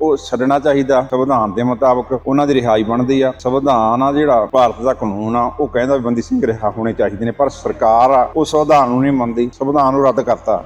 ਉਹ ਛੱਡਣਾ ਚਾਹੀਦਾ। ਸੰਵਿਧਾਨ ਦੇ ਮੁਤਾਬਕ ਉਹਨਾਂ ਦੀ ਰਿਹਾਈ ਬਣਦੀ ਆ। ਸੰਵਿਧਾਨ ਆ ਜਿਹੜਾ ਭਾਰਤ ਦਾ ਕਾਨੂੰਨ ਆ ਉਹ ਕਹਿੰਦਾ ਵੀ ਬੰਦੀ ਸਿੰਘ ਰਿਹਾ ਹੋਣੇ ਚਾਹੀਦੇ ਨੇ ਪਰ ਸਰਕਾਰ ਆ ਉਹ ਸੰਵਿਧਾਨ ਨੂੰ ਨਹੀਂ ਮੰਨਦੀ। ਸੰਵਿਧਾਨ ਨੂੰ ਰੱਦ ਕਰਤਾ।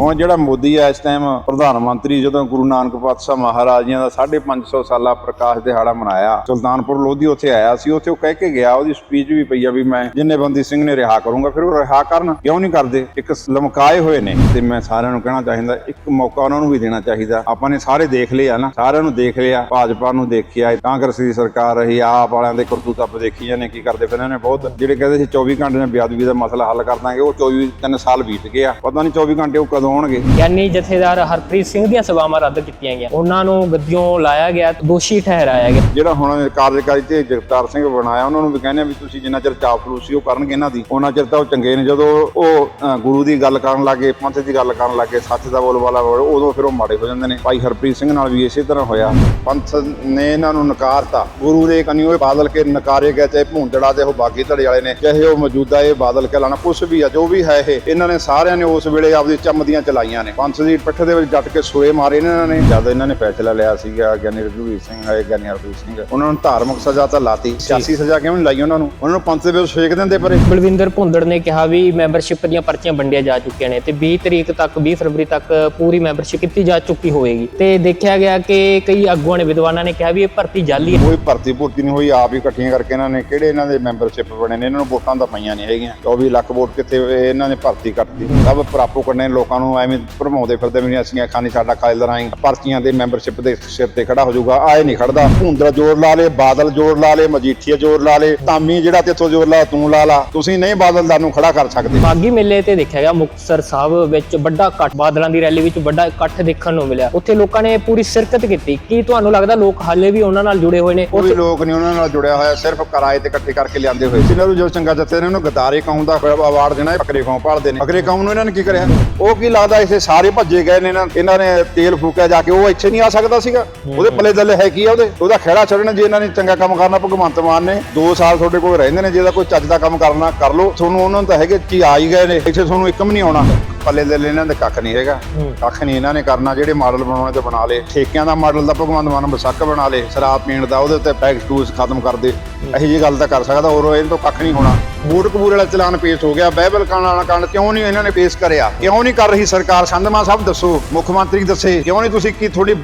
ਹੁਣ ਜਿਹੜਾ ਮੋਦੀ ਆ ਇਸ ਟਾਈਮ ਪ੍ਰਧਾਨ ਮੰਤਰੀ ਜਦੋਂ ਗੁਰੂ ਨਾਨਕ ਪਾਤਸ਼ਾਹ ਮਹਾਰਾਜ ਜੀਆਂ ਦਾ 550 ਸਾਲਾ ਪ੍ਰਕਾਸ਼ ਦਿਹਾੜਾ ਮਨਾਇਆ ਸੁਲਤਾਨਪੁਰ ਲੋਧੀ ਉੱਥੇ ਆਇਆ ਸੀ ਉੱਥੇ ਉਹ ਕਹਿ ਕੇ ਗਿਆ ਉਹਦੀ ਸਪੀਚ ਵੀ ਪਈ ਆ ਵੀ ਮੈਂ ਜਿੰਨੇ ਬੰਦੀ ਸਿੰਘ ਨੇ ਰਿਹਾ ਕਰੂੰਗਾ ਫਿਰ ਉਹ ਰਿਹਾ ਕਰਨ ਕਿਉਂ ਨਹੀਂ ਕਰਦੇ? ਇੱਕ ਲਮਕਾਏ ਹੋਏ ਨੇ। ਤੇ ਮੈਂ ਸਾਰਿਆਂ ਨੂੰ ਕਹਿਣਾ ਚਾਹੀਦਾ ਇੱਕ ਮੌਕਾ ਉਹਨਾਂ ਨੂੰ ਵੀ ਦੇਣਾ ਚਾਹੀਦਾ। ਆਪਾਂ ਨੇ ਸਾਰੇ ਦੇਖ ਲਿਆ ਨਾ ਸਾਰਿਆਂ ਨੂੰ ਦੇਖ ਲਿਆ ਭਾਜਪਾ ਨੂੰ ਦੇਖਿਆ ਕਾਂਗਰਸ ਦੀ ਸਰਕਾਰ ਰਹੀ ਆਪ ਵਾਲਿਆਂ ਦੇ ਕਰਤੂਤਾਂ ਆਪਾਂ ਦੇਖੀਆਂ ਨੇ ਕੀ ਕਰਦੇ ਫਿਰ ਇਹਨਾਂ ਨੇ ਬਹੁਤ। ਜਿਹੜੇ ਕਹਿੰਦੇ ਸੀ 24 ਘੰਟੇ ਨਾਲ ਬੇਅਦਬੀ ਦਾ ਮਸਲਾ ਹੱਲ ਕਰ ਦਾਂਗੇ ਉਹ 24 ਤਿੰਨ ਸਾਲ ਬੀਤ ਗਏ ਆ। ਪਤਾ ਨਹੀਂ 24 ਘੰਟੇ ਉਹ ਕਦੋਂ ਆਉਣਗੇ ਗਿਆਨੀ ਜਥੇਦਾਰ ਹਰਪ੍ਰੀਤ ਸਿੰਘ ਦੀਆਂ ਸਭਾਵਾਂ ਰੱਦ ਕੀਤੀਆਂ ਗਈਆਂ। ਉਹਨਾਂ ਨੂੰ ਗੱਦੀਓਂ ਲਾਇਆ ਗਿਆ ਦੋਸ਼ੀ ਠਹਿਰਾਇਆ ਗਿਆ। ਜਿਹੜਾ ਹੁਣ ਕਾਰਜਕਾਰੀ ਤੇ ਜਗਤਾਰ ਸਿੰਘ ਬਣਾਇਆ ਉਹਨਾਂ ਨੂੰ ਵੀ ਕਹਿੰਦੇ ਆ ਵੀ ਤੁਸੀਂ ਜਿੰਨਾ ਚਿਰ ਚਾਪਲੂਸੀ ਉਹ ਕਰਨਗੇ ਇਹਨਾਂ ਦੀ ਉਹਨਾਂ ਚਿਰ ਤਾਂ ਉਹ ਚੰਗੇ ਨੇ। ਜਦੋਂ ਉਹ ਗੁਰੂ ਦੀ ਗੱਲ ਕਰਨ ਲੱਗੇ ਪੰਥ ਦੀ ਗੱਲ ਕਰਨ ਲੱਗੇ ਸੱਚ ਦਾ ਬੋਲਬਾਲਾ ਬੋਲੇ, ਉਦੋਂ ਫਿਰ ਉਹ ਮਾੜੇ ਹੋ ਜਾਂਦੇ ਨੇ। ਭਾਈ ਹਰਪ੍ਰੀਤ ਸਿੰਘ ਨਾਲ ਵੀ ਇਸੇ ਤਰ੍ਹਾਂ ਹੋਇਆ। ਪੰਥ ਨੇ ਇਹਨਾਂ ਨੂੰ ਨਕਾਰਤਾ। ਗੁਰੂ ਦੇ ਕਨੀ ਉਹ ਬਾਦਲ ਕੇ ਨਕਾਰੇ ਗਏ ਚਾਹੇ ਭੂੰਦੜਾ ਦੇ ਉਹ ਬਾਗੀ ਧੜੇ ਵਾਲੇ ਨੇ ਚਾਹੇ ਉਹ ਮੌਜੂਦਾ ਇਹ ਬਾਦਲ ਕੇ ਲਾਣਾ ਕੁਛ ਵੀ ਆ ਜੋ ਵੀ ਹੈ ਇਹ ਇਹਨਾਂ ਨੇ ਸਾਰਿਆਂ ਨੇ ਉਸ ਵੇਲੇ ਆਪਦੀ ਚੰਮਦੀਆਂ ਚਲਾਈਆਂ ਨੇ। ਪੰਥ ਦੀ ਪਿੱਠ ਦੇ ਵਿੱਚ ਡਟ ਕੇ ਸੂਏ ਮਾਰੇ ਨੇ ਇਹਨਾਂ ਨੇ। ਜਦ ਇਹਨਾਂ ਨੇ ਫੈਸਲਾ ਲਿਆ ਸੀਗਾ ਗਿਆਨੀ ਰਘੁਵੀਰ ਸਿੰਘ ਆਏ ਗਿਆਨੀ ਹਰਪ੍ਰੀਤ ਸਿੰਘ ਉਹਨਾਂ ਨੂੰ ਧਾਰਮਿਕ ਸਜ਼ਾ ਤਾਂ ਲਾਤੀ। ਸਿਆਸੀ ਸਜ਼ਾ ਕਿਉਂ ਨਹੀਂ ਲਾਈ ਉਹਨਾਂ ਨੂੰ? ਉਹਨਾਂ ਨੂੰ ਪੰਥ ਦੇ ਵਿੱਚ ਫੇਕ ਦਿੰਦੇ ਪਰੇ। ਬਲਵਿੰਦਰ ਭੁੰਦੜ ਨੇ ਕਿਹਾ ਵੀ ਮੈਂਬਰਸ਼ਿਪ ਦੀਆਂ ਪਰਚੀਆਂ ਵੰਡੀਆਂ ਜਾ ਚੁੱਕੀਆਂ ਨੇ ਤੇ 20 ਤਰੀਕ ਤੱਕ 20 ਫਰਵਰੀ ਤੱਕ ਪੂਰੀ ਮੈਂਬਰਸ਼ਿਪ ਕੀਤੀ ਜਾ ਚੁੱਕੀ ਹੋਵੇਗੀ। ਤੇ ਦੇਖਿਆ ਗਿਆ ਕਿ ਕਈ ਆਗੂਆਂ ਨੇ ਵਿਦਵਾਨਾਂ ਨੇ ਕਿਹਾ ਵੀ ਇਹ ਭਰਤੀ ਜਾਲੀ ਹੈ। ਕੋਈ ਭਰਤੀ ਭੁਰਤੀ ਨਹੀਂ ਹੋਈ ਆਪ ਹੀ ਇਕੱਠੀਆਂ ਕਰਕੇ ਇਹਨਾਂ ਨੇ ਕਿਹੜੇ ਇਹਨਾਂ ਦੇ ਮੈਂਬਰਸ਼ਿਪ ਬਣੇ ਨੇ ਇਹਨਾਂ ਨੂੰ ਵੋਟਾਂ ਤਾਂ ਪਈਆਂ ਨਹੀਂ ਹੈਗੀਆਂ। 24 ਲੱਖ ਵੋਟ ਕਿੱਥੇ ਇਹਨਾਂ ਨੇ ਭਰਤੀ ਕੱਟਦੀ ਸਭ ਪ੍ਰਾਪੋ ਕਰਨੇ ਲੋਕਾਂ ਨੂੰ ਐਵੇਂ ਭਰਮਾਉਂਦੇ ਫਿਰਦੇ ਵੀ ਅਸੀਂ ਖਾਨੀ ਸਾਡਾ ਖਾਇਲਦਾਰ ਆਏ ਪਰਚੀਆਂ ਦੇ ਮੈਂਬਰਸ਼ਿਪ ਦੇ ਸਿਰ ਤੇ ਖੜਾ ਹੋ ਜਾਊਗਾ ਆਏ ਨਹੀਂ ਖੜਦਾ। ਭੁੰਦਰਾ ਜੋਰ ਲਾ ਲੇ ਬਾਦਲ ਜੋਰ ਲਾ ਲੇ ਮਜੀਠੀਆ ਜੋਰ ਲਾ ਲੇ ਧਾਮੀ ਜਿਹੜਾ ਤੇਥੋਂ ਜੋਰ ਲਾ ਤੂੰ ਲਾ ਲਾ। ਤੁਸੀਂ ਨਹੀਂ ਬਾਦਲਦਾਰ ਨੂੰ ਖੜਾ ਕਰ ਸਕਦੇ। ਮਾਗੀ ਮੇਲੇ ਤੇ ਦੇਖਿਆ ਗਿਆ ਮੁਕਤਸਰ ਸਾਹਿਬ ਵਿੱਚ ਵੱਡਾ ਇਕੱਠ ਬਾਦਲਾਂ ਦੀ ਰੈਲੀ ਵਿੱਚ ਵੱਡਾ ਇਕੱਠ ਦੇਖਣ ਨੂੰ ਮਿਲਿਆ। ਉੱਥੇ ਲੋਕਾਂ ਨੇ ਪੂਰੀ ਸਿਰਕਤ ਕੀਤੀ। ਕੀ ਤੁਹਾਨੂੰ ਲੱਗਦਾ ਲੋਕ ਹਾਲੇ ਵੀ ਉਹਨਾਂ ਨਾਲ ਜੁੜੇ ਹੋਏ ਨੇ? ਕੋਈ ਲੋਕ ਨਹੀਂ ਉਹਨਾਂ ਨਾਲ ਜੁੜਿਆ ਹੋਇਆ ਸਿਰਫ ਕਿਰਾਏ ਤੇ ਇਕੱਠੇ ਕਰਕੇ ਲਿਆਂਦੇ ਹੋਏ ਜਿਨ੍ਹਾਂ ਨੂੰ ਜੋ ਚੰਗਾ ਜੱਥੇ ਨੇ ਉਹਨੂੰ ਗਦਾਰੇ ਕੌਮ ਦਾ ਅਵਾਰਡ ਦੇਣਾ ਬੱਕਰੇ ਕੌਮ ਭਾਲਦੇ ਨੇ। ਬੱਕਰੇ ਕੌਮ ਨੂੰ ਇਹਨਾਂ ਨੇ ਕੀ ਕਰਿਆ? ਉਹ ਕੀ ਲੱਗਦਾ ਇਸੇ ਸਾਰੇ ਭੱਜੇ ਗਏ ਨੇ ਇਹਨਾਂ ਇਹਨਾਂ ਨੇ ਤੇਲ ਫੂਕਿਆ ਜਾ ਕੇ ਉਹ ਇੱਥੇ ਨਹੀਂ ਆ ਸਕਦਾ ਸੀਗਾ। ਉਹਦੇ ਪੱਲੇ ਦੱਲੇ ਹੈ ਕੀ ਆ ਉਹਦੇ? ਉਹਦਾ ਖਹਿੜਾ ਛੱਡਣਾ ਜੇ ਇਹਨਾਂ ਨੇ ਚੰਗਾ ਕੰਮ ਕਰਨਾ ਭਗਵੰਤ ਮਾਨ ਨੇ। 2 ਸਾਲ ਤੁਹਾਡੇ ਕੋਲ ਰਹਿੰਦੇ ਨੇ ਜੇ ਇਹਦਾ ਕੋਈ ਚੱਜ ਦਾ ਕੰਮ ਕਰਨਾ ਕਰ ਲਓ। ਤੁਹਾਨੂੰ ਉਹਨਾਂ ਨੂੰ ਤਾਂ ਹੈਗੇ ਕੀ ਆ ਹੀ ਗਏ ਨੇ ਇੱਥੇ ਤੁਹਾਨੂੰ ਇੱਕ ਵੀ ਨਹੀਂ ਆਉਣਾ। ਪੱਲੇ ਦੱਲੇ ਇਹਨਾਂ ਦੇ ਕੱਖ ਨਹੀਂ ਹੈਗਾ। ਕੱਖ ਨਹੀਂ ਇਹਨਾਂ ਨੇ ਕਰਨਾ ਜਿਹੜੇ ਮਾਡਲ ਬਣਾਉਣੇ ਤੇ ਬਣਾ ਲੇ ਠੇਕਿਆਂ ਦਾ ਮਾਡਲ ਦਾ ਭਗਵੰਤ ਮਾਨ ਬਸੱਕ ਬਣਾ ਲੇ ਸ਼ਰਾਬ ਪੀਣ ਦਾ ਉਹਦੇ ਉੱਤੇ ਪੈਕ ਟੂਸ ਖਤਮ ਕਰ ਦੇ। ਇਹੀ ਜੀ ਗੱਲ ਤਾਂ ਕਰ ਸਕਦਾ ਹੋਰ ਇਹ ਤੋਂ ਕੱਖ ਨਹੀਂ ਹੋਣਾ। ਬੂਟ ਵਾਲਾ ਚਲਾਨ ਪੇਸ਼ ਹੋ ਗਿਆ। ਬਾਈਬਲ ਕਾਂਡ ਵਾਲਾ ਕਾਂਡ ਕਿਉਂ ਨਹੀਂ ਇਹਨਾਂ ਨੇ ਪੇਸ਼ ਕਰਿਆ? ਕਿਉਂ ਨਹੀਂ ਕਰ ਰਹੀ ਸਰਕਾਰ? ਸੰਧਮਾ ਸਾਹਿਬ ਦੱਸੋ, ਮੁੱਖ ਮੰਤਰੀ ਦੱਸੇ, ਕਿਉਂ ਨਹੀਂ ਤੁਸੀਂ ਕੀ ਥੋੜੀ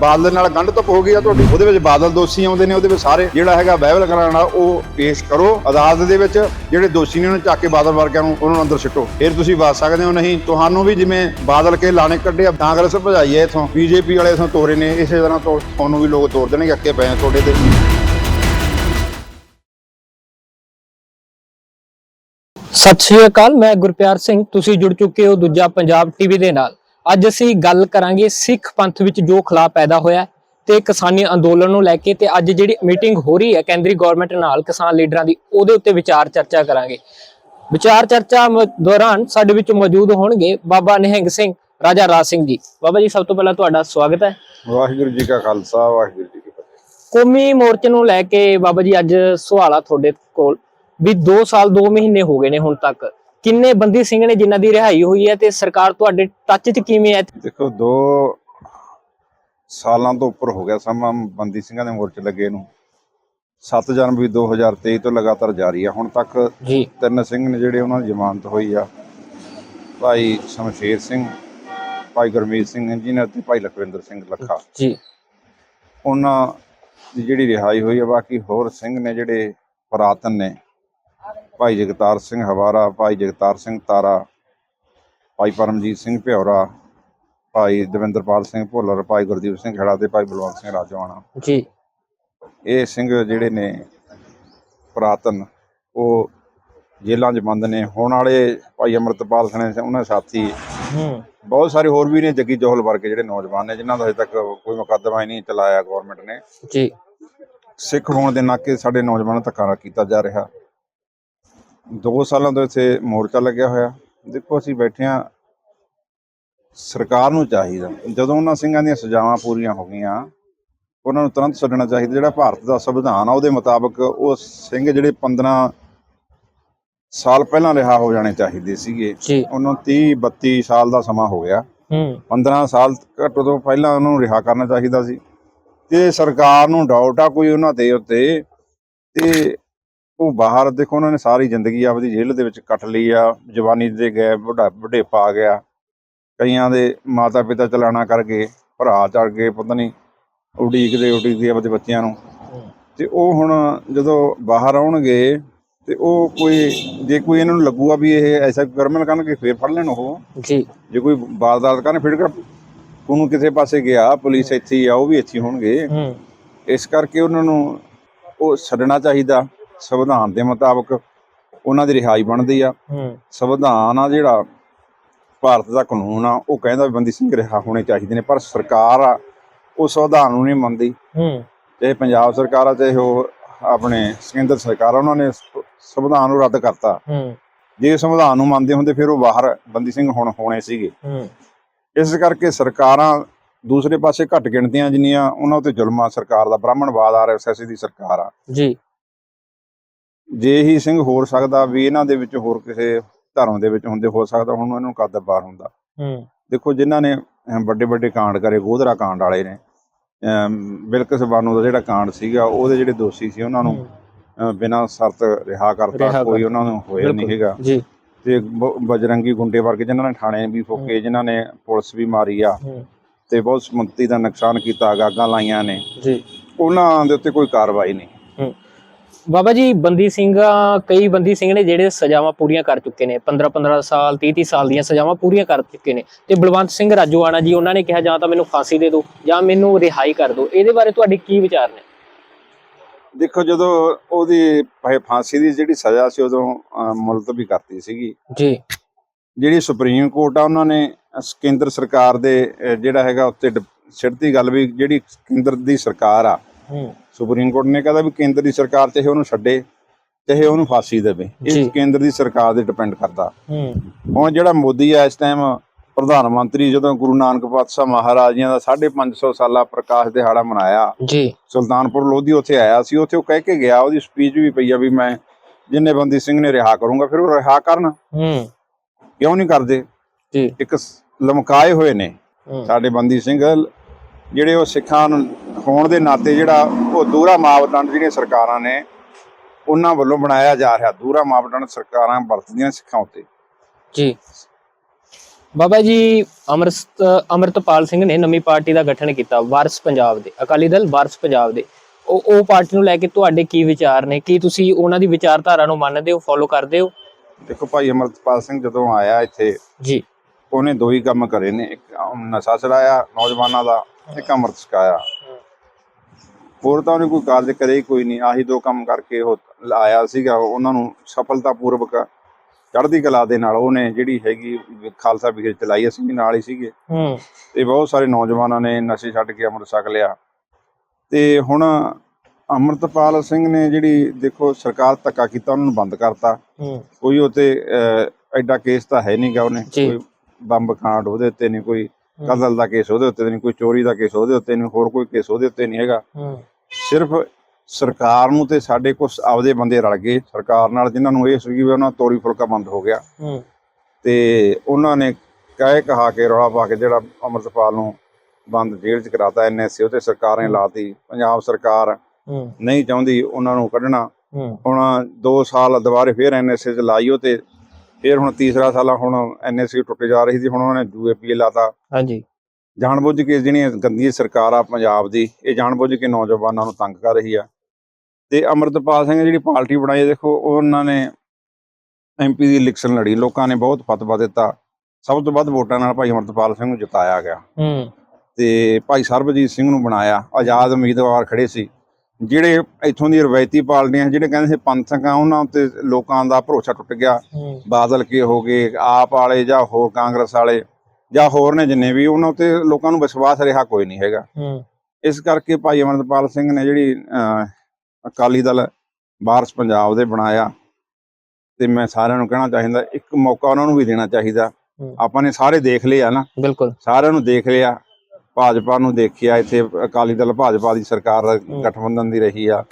ਬਾਦਲ ਨਾਲ ਗੰਢ ਧੁੱਪ ਹੋ ਗਈ ਆ ਤੁਹਾਡੀ? ਉਹਦੇ ਵਿੱਚ ਬਾਦਲ ਦੋਸ਼ੀ ਆਉਂਦੇ ਨੇ, ਉਹਦੇ ਵਿੱਚ ਸਾਰੇ ਜਿਹੜਾ ਹੈਗਾ ਬਾਈਬਲ ਕਾਂਡ ਵਾਲਾ, ਉਹ ਪੇਸ਼ ਕਰੋ। ਅਦਾਲਤ ਦੇ ਵਿੱਚ ਜਿਹੜੇ ਦੋਸ਼ੀ ਨੇ ਉਹਨੂੰ ਚੱਕ ਕੇ ਬਾਦਲ ਵਰਗਿਆਂ ਨੂੰ ਉਹਨਾਂ ਨੂੰ ਅੰਦਰ ਸਿੱਟੋ। ਫਿਰ ਤੁਸੀਂ ਬਚ ਸਕਦੇ ਹੋ ਨਹੀਂ। ਤੁਹਾਨੂੰ ਵੀ ਜਿਵੇਂ ਬਾਦਲ ਕੇ ਲਾਣੇ ਕੱਢੇ ਕਾਂਗਰਸ ਭਜਾਈ ਹੈ ਇਥੋਂ। ਬੀਜੇਪੀ ਵਾਲੇ ਇਥੋਂ ਤੋਰੇ ਨੇ, ਇਸੇ ਤਰ੍ਹਾਂ ਤੁਹਾਨੂੰ ਵੀ ਲੋਕ ਤੋਰ ਦੇਣਗੇ ਅੱਕੇ ਪਏ ਤੁਹਾਡੇ ਤੇ। ਸਤਿ ਸ਼੍ਰੀ ਅਕਾਲ ਮੈਂ ਗੁਰਪਿਆਰ ਸਿੰਘ ਤੁਸੀਂ ਜੁੜ ਚੁੱਕੇ ਹੋ ਦੂਜਾ ਪੰਜਾਬ ਟੀਵੀ ਦੇ ਨਾਲ। ਅੱਜ ਅਸੀਂ ਗੱਲ ਕਰਾਂਗੇ ਸਿੱਖ ਪੰਥ ਵਿੱਚ ਜੋ ਖਲਾਅ ਪੈਦਾ ਹੋਇਆ ਤੇ ਕਿਸਾਨੀ ਅੰਦੋਲਨ ਨੂੰ ਲੈ ਕੇ ਤੇ ਅੱਜ ਜਿਹੜੀ ਮੀਟਿੰਗ ਹੋ ਰਹੀ ਹੈ ਕੇਂਦਰੀ ਗਵਰਨਮੈਂਟ ਨਾਲ ਕਿਸਾਨ ਲੀਡਰਾਂ ਦੀ ਉਹਦੇ ਉੱਤੇ ਵਿਚਾਰ ਚਰਚਾ ਕਰਾਂਗੇ। ਵਿਚਾਰ ਚਰਚਾ ਦੌਰਾਨ ਸਾਡੇ ਵਿੱਚ ਮੌਜੂਦ ਹੋਣਗੇ ਬਾਬਾ ਨਿਹੰਗ ਸਿੰਘ ਰਾਜਾ ਰਾਜ ਸਿੰਘ ਜੀ। ਬਾਬਾ ਜੀ ਸਭ ਤੋਂ ਪਹਿਲਾਂ ਤੁਹਾਡਾ ਸਵਾਗਤ ਹੈ। ਵਾਹਿਗੁਰੂ ਜੀ ਕਾ ਖਾਲਸਾ ਵਾਹਿਗੁਰੂ ਜੀ ਕੀ ਫਤਿਹ। ਕੌਮੀ ਮੋਰਚੇ ਨੂੰ ਲੈ ਕੇ ਬਾਬਾ ਜੀ ਅੱਜ ਸਵਾਲ ਆ ਤੁਹਾਡੇ ਕੋਲ। ਵੀ 2 ਸਾਲ 2 ਮਹੀਨੇ ਹੋ ਗਏ ਨੇ ਹੁਣ ਤੱਕ। ਕਿੰਨੇ ਬੰਦੀ ਸਿੰਘ ਨੇ ਜਿਨ੍ਹਾਂ ਦੀ ਰਿਹਾਈ ਹੋਈ ਹੈ ਤੇ ਸਰਕਾਰ ਤੁਹਾਡੇ ਟੱਚ 'ਚ ਕਿਵੇਂ ਹੈ? ਦੇਖੋ 2 ਸਾਲਾਂ ਤੋਂ ਉੱਪਰ ਹੋ ਗਿਆ ਸਮਾਂ ਬੰਦੀ ਸਿੰਘਾਂ ਦੇ ਮੋਰਚੇ ਲੱਗੇ ਨੂੰ। 7 ਜਨਵਰੀ 2023 ਤੋਂ ਲਗਾਤਾਰ ਜਾਰੀ ਆ। ਹੁਣ ਤੱਕ ਜੀ। ਤਿੰਨ ਸਿੰਘ ਨੇ ਜਿਹੜੇ ਉਹਨਾਂ ਦੀ ਜ਼ਮਾਨਤ ਹੋਈ ਆ। ਭਾਈ ਸ਼ਮਸ਼ੇਰ ਸਿੰਘ ਭਾਈ ਗੁਰਮੀਤ ਸਿੰਘ ਇੰਜੀਨੀਅਰ ਤੇ ਭਾਈ ਲਖਵਿੰਦਰ ਸਿੰਘ ਲੱਖਾ। ਜੀ। ਉਹਨਾਂ ਦੀ ਜਿਹੜੀ ਰਿਹਾਈ ਹੋਈ ਆ ਬਾਕੀ ਹੋਰ ਸਿੰਘ ਨੇ ਜਿਹੜੇ ਪੁਰਾਤਨ ਨੇ ਭਾਈ ਜਗਤਾਰ ਸਿੰਘ ਹਵਾਰਾ ਭਾਈ ਜਗਤਾਰ ਸਿੰਘ ਤਾਰਾ ਭਾਈ ਪਰਮਜੀਤ ਸਿੰਘ ਭਿਉਰਾ ਭਾਈ ਦਵਿੰਦਰਪਾਲ ਸਿੰਘ ਭੁੱਲਰ ਭਾਈ ਗੁਰਦੀਪ ਸਿੰਘ ਖੜਾ ਤੇ ਭਾਈ ਬਲਵੰਤ ਸਿੰਘ ਰਾਜਵਾਨਾ। ਜੀ। ਇਹ ਸਿੰਘ ਜਿਹੜੇ ਨੇ ਪੁਰਾਤਨ ਉਹ ਜੇਲ੍ਹਾਂ 'ਚ ਬੰਦ ਨੇ। ਹੁਣ ਵਾਲੇ ਭਾਈ ਅਮਰਤਪਾਲ ਸਣੇ ਉਹਨਾਂ ਸਾਥੀ ਹੂੰ। ਬਹੁਤ ਸਾਰੇ ਹੋਰ ਵੀ ਨੇ ਜੱਗੀ ਜੋਹਲ ਵਰਗੇ ਜਿਹੜੇ ਨੌਜਵਾਨ ਨੇ ਜਿਨ੍ਹਾਂ ਦਾ ਅਜੇ ਤੱਕ ਕੋਈ ਮੁਕੱਦਮਾ ਹੀ ਨਹੀਂ ਚਲਾਇਆ ਗਵਰਨਮੈਂਟ ਨੇ। ਜੀ। ਸਿੱਖ ਹੋਣ ਦੇ ਨਾਤੇ ਸਾਡੇ ਨੌਜਵਾਨਾਂ ਧੱਕਾ ਕੀਤਾ ਜਾ ਰਿਹਾ। 2 ਸਾਲਾਂ ਤੋਂ ਇੱਥੇ ਮੋਰਚਾ ਲੱਗਿਆ ਹੋਇਆ। ਦੇਖੋ ਅਸੀਂ ਬੈਠੇ ਹਾਂ। ਸਰਕਾਰ ਨੂੰ ਚਾਹੀਦਾ। ਜਦੋਂ ਉਹਨਾਂ ਸਿੰਘਾਂ ਦੀਆਂ ਸਜ਼ਾਵਾਂ ਪੂਰੀਆਂ ਹੋ ਗਈਆਂ ਉਹਨਾਂ ਨੂੰ ਤੁਰੰਤ ਛੱਡਣਾ ਚਾਹੀਦਾ। ਜਿਹੜਾ ਭਾਰਤ ਦਾ ਸੰਵਿਧਾਨ ਆ ਉਹਦੇ ਮੁਤਾਬਕ ਉਹ ਸਿੰਘ ਜਿਹੜੇ 15 ਸਾਲ ਪਹਿਲਾਂ ਰਿਹਾ ਹੋ ਜਾਣੇ ਚਾਹੀਦੇ ਸੀਗੇ। ਉਹਨਾਂ ਨੂੰ 30 32 ਸਾਲ ਦਾ ਸਮਾਂ ਹੋ ਗਿਆ। ਹੂੰ। 15 ਸਾਲ ਘੱਟੋ ਤੋਂ ਪਹਿਲਾਂ ਉਹਨੂੰ ਰਿਹਾ ਕਰਨਾ ਚਾਹੀਦਾ ਸੀ। ਤੇ ਸਰਕਾਰ ਨੂੰ ਡਾਊਟ ਆ ਕੋਈ ਉਹਨਾਂ ਦੇ ਉੱਤੇ। ਤੇ ਉਹ ਬਾਹਰ ਦੇਖੋ ਉਹਨਾਂ ਨੇ ਸਾਰੀ ਜ਼ਿੰਦਗੀ ਆਪਦੀ ਜੇਲ੍ਹ ਦੇ ਵਿੱਚ ਕੱਟ ਲਈ ਆ ਜਵਾਨੀ ਦੇ ਗਏ ਬੁਢਾ ਬੁਢੇਪਾ ਆ ਗਿਆ। ਕਈਆਂ ਦੇ ਮਾਤਾ ਪਿਤਾ ਚਲਾਣਾ ਕਰ ਗਏ ਭਰਾ ਚੜ ਗਏ ਪਤਾ ਨਹੀਂ ਉਡੀਕਦੇ ਉਡੀਕਦੇ ਆਪਦੇ ਬੱਚਿਆਂ ਨੂੰ। ਤੇ ਉਹ ਹੁਣ ਜਦੋਂ ਬਾਹਰ ਆਉਣਗੇ ਤੇ ਉਹ ਕੋਈ ਜੇ ਕੋਈ ਇਹਨਾਂ ਨੂੰ ਲੱਗੂਗਾ ਵੀ ਇਹ ਐਸਾ ਕ੍ਰਿਮੀਨਲ ਕਰਨਗੇ ਫੇਰ ਫੜ ਲੈਣ ਉਹ। ਜੀ। ਜੇ ਕੋਈ ਵਾਰਦਾਤ ਕਰਨ ਫਿਰ ਕਿ ਉਹਨੂੰ ਕਿਸੇ ਪਾਸੇ ਗਿਆ ਪੁਲਿਸ ਇੱਥੇ ਆ ਉਹ ਵੀ ਇੱਥੇ ਹੋਣਗੇ। ਹੂੰ। ਇਸ ਕਰਕੇ ਉਹਨਾਂ ਨੂੰ ਉਹ ਛੱਡਣਾ ਚਾਹੀਦਾ। ਸੰਵਿਧਾਨ ਦੇ ਮੁਤਾਬਕ ਉਹਨਾਂ ਦੀ ਰਿਹਾਈ ਬਣਦੀ ਆ। ਸੰਵਿਧਾਨ ਆ ਜਿਹੜਾ ਭਾਰਤ ਦਾ ਕਾਨੂੰਨ ਆ ਉਹ ਕਹਿੰਦਾ ਵੀ ਬੰਦੀ ਸਿੰਘ ਰਿਹਾ ਹੋਣੇ ਚਾਹੀਦੇ ਨੇ ਪਰ ਸਰਕਾਰ ਆ ਉਹ ਸੰਵਿਧਾਨ ਨੂੰ ਨਹੀਂ ਮੰਨਦੀ। ਹੂੰ। ਚਾਹੇ ਪੰਜਾਬ ਸਰਕਾਰ ਆ ਚਾਹੇ ਉਹ ਆਪਣੇ ਕੇਂਦਰ ਸਰਕਾਰ ਆ ਉਹਨਾਂ ਨੇ ਸੰਵਿਧਾਨ ਨੂੰ ਰੱਦ ਕਰਤਾ। ਹੂੰ। ਜੇ ਸੰਵਿਧਾਨ ਨੂੰ ਮੰਨਦੇ ਹੁੰਦੇ ਫਿਰ ਉਹ ਬਾਹਰ ਬੰਦੀ ਸਿੰਘ ਹੁਣ ਹੋਣੇ ਸੀਗੇ। ਹੂੰ। ਇਸ ਕਰਕੇ ਸਰਕਾਰਾਂ ਦੂਸਰੇ ਪਾਸੇ ਘੱਟ ਗਿਣਤੀਆਂ ਜਿੰਨੀਆਂ ਉਹਨਾਂ ਉੱਤੇ ਜ਼ੁਲਮਾਂ ਸਰਕਾਰ ਦਾ ਬ੍ਰਾਹਮਣਵਾਦ ਆਰਐਸਐਸ ਦੀ ਸਰਕਾਰ ਆ। ਜੀ। ਜੇ ਹੀ ਸਿੰਘ ਹੋਰ ਸਕਦਾ ਵੀ ਇਹਨਾਂ ਦੇ ਵਿੱਚ ਹੋਰ ਕਿਸੇ ਧਰਮ ਦੇ ਵਿੱਚ ਹੁੰਦੇ ਹੋ ਸਕਦਾ ਹੁਣ ਇਹਨੂੰ ਕੱਦ ਬਾਰ ਹੁੰਦਾ। ਹੂੰ। ਦੇਖੋ ਜਿਨ੍ਹਾਂ ਨੇ ਵੱਡੇ ਵੱਡੇ ਕਾਂਡ ਕਰੇ ਗੋਧਰਾ ਕਾਂਡ ਵਾਲੇ ਨੇ ਬਿਲਕਿਸ ਬਾਨੋ ਦਾ ਜਿਹੜਾ ਕਾਂਡ ਸੀਗਾ ਉਹਦੇ ਜਿਹੜੇ ਦੋਸ਼ੀ ਸੀ ਉਹਨਾਂ ਨੂੰ ਬਿਨਾਂ ਸ਼ਰਤ ਰਿਹਾ ਕਰਤਾ ਕਰ- ਕੋਈ ਉਹਨਾਂ ਨੂੰ ਹੋਇਆ ਨਹੀਂ। ਹੈਗਾ। ਜੀ। ਤੇ ਬਜਰੰਗੀ ਗੁੰਡੇ ਵਰਗੇ ਜਿਨ੍ਹਾਂ ਨੇ ਥਾਣੇ ਵੀ ਫੋਕੇ ਜਿਨ੍ਹਾਂ ਨੇ ਪੁਲਿਸ ਵੀ ਮਾਰੀ ਆ ਤੇ ਬਹੁਤ ਸਮੰਤੀ ਦਾ ਨੁਕਸਾਨ ਕੀਤਾ ਗਾਗਾਂ ਲਾਈਆਂ ਨੇ। ਜੀ। ਉਹਨਾਂ ਦੇ ਉੱਤੇ ਕੋਈ ਕਾਰਵਾਈ ਨਹੀਂ। ਬਾਬਾ ਜੀ ਬੰਦੀ ਸਿੰਘ ਕਈ ਬੰਦੀ ਸਿੰਘ ਨੇ ਜਿਹੜੇ ਸਜ਼ਾਵਾਂ ਪੂਰੀਆਂ ਕਰ ਚੁੱਕੇ ਨੇ 15 15 ਸਾਲ 30 30 ਸਾਲ ਦੀਆਂ ਸਜ਼ਾਵਾਂ ਪੂਰੀਆਂ ਕਰ ਚੁੱਕੇ ਨੇ। ਤੇ ਬਲਵੰਤ ਸਿੰਘ ਰਾਜੋਆਣਾ ਜੀ ਉਹਨਾਂ ਨੇ ਕਿਹਾ ਜਾਂ ਤਾਂ ਮੈਨੂੰ ਫਾਂਸੀ ਦੇ ਦਿਓ ਜਾਂ ਮੈਨੂੰ ਰਿਹਾਈ ਕਰ ਦਿਓ। ਇਹਦੇ ਬਾਰੇ ਤੁਹਾਡੇ ਕੀ ਵਿਚਾਰ ਨੇ? ਦੇਖੋ ਜਦੋਂ ਉਹਦੀ ਫਾਂਸੀ ਦੀ ਜਿਹੜੀ ਸਜ਼ਾ ਸੀ ਉਦੋਂ ਮੁਲਤਵੀ ਕਰਤੀ ਸੀਗੀ। ਜੀ। ਜਿਹੜੀ ਸੁਪਰੀਮ ਕੋਰਟ ਆ ਉਹਨਾਂ ਨੇ ਕੇਂਦਰ ਸਰਕਾਰ ਦੇ ਜਿਹੜਾ ਹੈਗਾ ਉੱਤੇ ਸਿੱਟਦੀ ਗੱਲ ਵੀ ਜਿਹੜੀ ਕੇਂਦਰ ਦੀ ਸਰਕਾਰ ਆ ਹੂੰ। ਸੁਪਰੀਮ ਕੋਰਟ ਨੇ ਕਹਦਾ ਵੀ ਕੇਂਦਰ ਦੀ ਸਰਕਾਰ ਚਾਹੇ ਉਹਨੂੰ ਛੱਡੇ ਚਾਹੇ ਉਹਨੂੰ ਫਾਂਸੀ ਦੇਵੇ ਜੀ। ਇਹ ਕੇਂਦਰ ਦੀ ਸਰਕਾਰ ਤੇ ਡਿਪੈਂਡ ਕਰਦਾ। ਹੂੰ। ਹੁਣ ਜਿਹੜਾ ਮੋਦੀ ਆ ਇਸ ਟਾਈਮ ਪ੍ਰਧਾਨ ਮੰਤਰੀ ਜਦੋਂ ਗੁਰੂ ਨਾਨਕ ਪਾਤਸ਼ਾਹ ਮਹਾਰਾਜ ਜੀਆਂ ਦਾ 550 ਸਾਲਾ ਪ੍ਰਕਾਸ਼ ਦਿਹਾੜਾ ਮਨਾਇਆ ਜੀ। ਸੁਲਤਾਨਪੁਰ ਲੋਧੀ ਉੱਥੇ ਆਇਆ ਸੀ ਉੱਥੇ ਉਹ ਕਹਿ ਕੇ ਗਿਆ ਉਹਦੀ ਸਪੀਚ ਵੀ ਪਈ ਆ ਵੀ ਮੈਂ ਜਿੰਨੇ ਬੰਦੀ ਸਿੰਘ ਨੇ ਰਿਹਾ ਕਰੂੰਗਾ ਫਿਰ ਉਹ ਰਿਹਾ ਕਰਨ। ਹੂੰ। ਕਿਉਂ ਨਹੀਂ ਕਰਦੇ? ਜੀ। ਇੱਕ ਲਮਕਾਏ ਹੋਏ ਨੇ ਸਾਡੇ ਬੰਦੀ ਸਿੰਘ ਜਿਹੜੇ ਉਹ ਸਿੱਖਾਂ ਨੂੰ ਹੋਣ ਦੇ ਨਾਤੇ ਜਿਹੜਾ ਉਹ ਦੂਰਾ ਮਾਪਦੰਡ ਜਿਹੜੀਆਂ ਸਰਕਾਰਾਂ ਨੇ ਉਹਨਾਂ ਵੱਲੋਂ ਬਣਾਇਆ ਜਾ ਰਿਹਾ। ਦੂਰਾ ਮਾਪਦੰਡ ਸਰਕਾਰਾਂ ਵਰਤਦੀਆਂ ਸਿੱਖਾਂ ਉੱਤੇ। ਜੀ। ਬਾਬਾ ਜੀ ਅਮਰਤ ਅਮਰਤਪਾਲ ਸਿੰਘ ਨੇ ਨਵੀਂ ਪਾਰਟੀ ਦਾ ਗਠਨ ਕੀਤਾ ਵਾਰਸ ਪੰਜਾਬ ਦੇ। ਅਕਾਲੀ ਦਲ ਵਾਰਸ ਪੰਜਾਬ ਦੇ। ਉਹ ਉਹ ਪਾਰਟੀ ਨੂੰ ਲੈ ਕੇ ਤੁਹਾਡੇ ਕੀ ਵਿਚਾਰ ਨੇ? ਕੀ ਤੁਸੀਂ ਉਹਨਾਂ ਦੀ ਵਿਚਾਰਧਾਰਾ ਨੂੰ ਮੰਨਦੇ ਹੋ ਫੋਲੋ ਕਰਦੇ ਹੋ? ਦੇਖੋ ਭਾਈ ਅਮਰਤਪਾਲ ਸਿੰਘ ਜਦੋਂ ਆਇਆ ਇੱਥੇ ਜੀ। ਉਹਨੇ ਦੋ ਹੀ ਕੰਮ ਕਰੇ ਨੇ। ਇੱਕ ਨਸ਼ਾ ਛਡਾਇਆ ਨੌਜਵਾਨਾਂ ਦਾ ਇੱਕ ਅੰਮ੍ਰਿਤ ਛਕਾਇਆ। ਹੋਰ ਤਾਂ ਉਹਨੇ ਕੋਈ ਕਾਰਜ ਕਰੇ ਕੋਈ ਨਹੀਂ। ਆਹੀ ਦੋ ਕੰਮ ਕਰਕੇ ਉਹ ਆਇਆ ਸੀਗਾ ਉਹਨਾਂ ਨੂੰ ਸਫਲਤਾਪੂਰਵਕ ਚੜ੍ਹਦੀ ਕਲਾ ਦੇ ਨਾਲ ਉਹਨੇ ਜਿਹੜੀ ਹੈਗੀ ਖਾਲਸਾ ਵਿਖੇ ਚਲਾਈ ਅਸੀਂ ਵੀ ਨਾਲ ਹੀ ਸੀਗੇ। ਹੂੰ। ਤੇ ਬਹੁਤ ਸਾਰੇ ਨੌਜਵਾਨਾਂ ਨੇ ਨਸ਼ੇ ਛੱਡ ਕੇ ਅੰਮ੍ਰਿਤ ਛਕ ਲਿਆ। ਤੇ ਹੁਣ ਅੰਮ੍ਰਿਤਪਾਲ ਸਿੰਘ ਨੇ ਜਿਹੜੀ ਦੇਖੋ ਸਰਕਾਰ ਧੱਕਾ ਕੀਤਾ ਉਹਨਾਂ ਨੂੰ ਬੰਦ ਕਰਤਾ। ਕੋਈ ਉਤੇ ਐਡਾ ਕੇਸ ਤਾਂ ਹੈ ਨਹੀਂਗਾ ਉਹਨੇ। ਕੋਈ ਬੰਬ ਕਾਂਡ ਉਹਦੇ ਉੱਤੇ ਨਹੀਂ ਕੋਈ ਕਤਲ ਦਾ ਕੇਸ ਉਹਦੇ ਉੱਤੇ ਨਹੀਂ ਕੋਈ ਚੋਰੀ ਦਾ ਕੇਸ ਉਹਦੇ ਉੱਤੇ ਨਹੀਂ ਹੋਰ ਕੋਈ ਕੇਸ ਉਹਦੇ ਉੱਤੇ ਨਹੀਂ ਹੈਗਾ। ਸਿਰਫ ਸਰਕਾਰ ਨੂੰ ਤੇ ਸਾਡੇ ਕੁਝ ਆਪਦੇ ਬੰਦੇ ਰਲ ਗਏ। ਸਰਕਾਰ ਨਾਲ ਜਿਨ੍ਹਾਂ ਨੂੰ ਇਹ ਸੀ ਵੀ ਉਹਨਾਂ ਤੋਰੀ ਫੁਲਕਾ ਬੰਦ ਹੋ ਗਿਆ। ਤੇ ਉਹਨਾਂ ਨੇ ਕਹਿ ਕਹਾ ਕੇ ਰੌਲਾ ਪਾ ਕੇ ਜਿਹੜਾ ਅਮਰਤਪਾਲ ਨੂੰ ਬੰਦ ਜੇਲ੍ਹ 'ਚ ਕਰਾਤਾ ਐਨਐਸਏ ਉਤੇ ਸਰਕਾਰ ਨੇ ਲਾਤੀ। ਪੰਜਾਬ ਸਰਕਾਰ ਨਹੀਂ ਚਾਹੁੰਦੀ ਉਹਨਾਂ ਨੂੰ ਕੱਢਣਾ। ਹੁਣ 2 ਸਾਲ ਦੁਬਾਰੇ ਫੇਰ ਐਨਐਸਏ 'ਚ ਲਾਈਓ ਤੇ ਫੇਰ ਹੁਣ ਤੀਸਰਾ ਸਾਲਾ ਹੁਣ ਐਨਐਸਏ ਟੁੱਟ ਜਾ ਰਹੀ ਸੀ ਹੁਣ ਉਹਨਾਂ ਨੇ ਯੂਏਪੀਏ ਲਾਤਾ। ਹਾਂਜੀ। ਜਾਣਬੁੱਝ ਕੇ ਜਿਹੜੀਆਂ ਗੰਦੀ ਸਰਕਾਰ ਆ ਪੰਜਾਬ ਦੀ ਇਹ ਜਾਣਬੁੱਝ ਕੇ ਨੌਜਵਾਨਾਂ ਨੂੰ ਤੰਗ ਕਰ ਰਹੀ ਆ। ਤੇ ਅਮਰਤਪਾਲ ਸਿੰਘ ਜਿਹੜੀ ਪਾਰਟੀ ਬਣਾਈ ਦੇਖੋ ਉਹਨਾਂ ਨੇ ਐਮਪੀ ਦੀ ਇਲੈਕਸ਼ਨ ਲੜੀ ਲੋਕਾਂ ਨੇ ਬਹੁਤ ਫਤਵਾ ਦਿੱਤਾ। ਸਭ ਤੋਂ ਵੱਧ ਵੋਟਾਂ ਨਾਲ ਭਾਈ ਅਮਰਤਪਾਲ ਸਿੰਘ ਨੂੰ ਜਿਤਾਇਆ ਗਿਆ। ਹੂੰ। ਤੇ ਭਾਈ ਸਰਬਜੀਤ ਸਿੰਘ ਨੂੰ ਬਣਾਇਆ। ਆਜ਼ਾਦ ਉਮੀਦਵਾਰ ਖੜੇ ਸੀ। ਜਿਹੜੇ ਇੱਥੋਂ ਦੀ ਰਵਾਇਤੀ ਪਾਰਟੀਆਂ ਜਿਹੜੇ ਕਹਿੰਦੇ ਸੀ ਪੰਥਕ ਆ ਉਹਨਾਂ ਉੱਤੇ ਲੋਕਾਂ ਦਾ ਭਰੋਸਾ ਟੁੱਟ ਗਿਆ। ਬਾਦਲ ਕੇ ਹੋ ਗਏ? ਆਪ ਵਾਲੇ ਜਾਂ ਹੋਰ ਕਾਂਗਰਸ ਵਾਲੇ ਜਾਂ ਹੋਰ ਨੇ ਜਿੰਨੇ ਵੀ ਉਹਨਾਂ ਉੱਤੇ ਲੋਕਾਂ ਨੂੰ ਵਿਸ਼ਵਾਸ ਰਿਹਾ ਕੋਈ ਨਹੀਂ ਹੈਗਾ। ਇਸ ਕਰਕੇ ਭਾਈ ਅਮਰਪਾਲ ਸਿੰਘ ਨੇ ਜਿਹੜੀ ਅਕਾਲੀ ਦਲ ਵਾਰਸ ਪੰਜਾਬ ਦੇ ਬਣਾਇਆ ਤੇ ਮੈਂ ਸਾਰਿਆਂ ਨੂੰ ਕਹਿਣਾ ਚਾਹੀਦਾ ਇੱਕ ਮੌਕਾ ਉਹਨਾਂ ਨੂੰ ਵੀ ਦੇਣਾ ਚਾਹੀਦਾ। ਆਪਾਂ ਨੇ ਸਾਰੇ ਦੇਖ ਲਿਆ ਨਾ। ਬਿਲਕੁਲ। ਸਾਰਿਆਂ ਨੂੰ ਦੇਖ ਲਿਆ। ਭਾਜਪਾ ਨੂੰ ਦੇਖਿਆ ਇੱਥੇ ਅਕਾਲੀ ਦਲ ਭਾਜਪਾ ਦੀ ਸਰਕਾਰ ਗਠਬੰਧਨ ਦੀ ਰਹੀ ਆ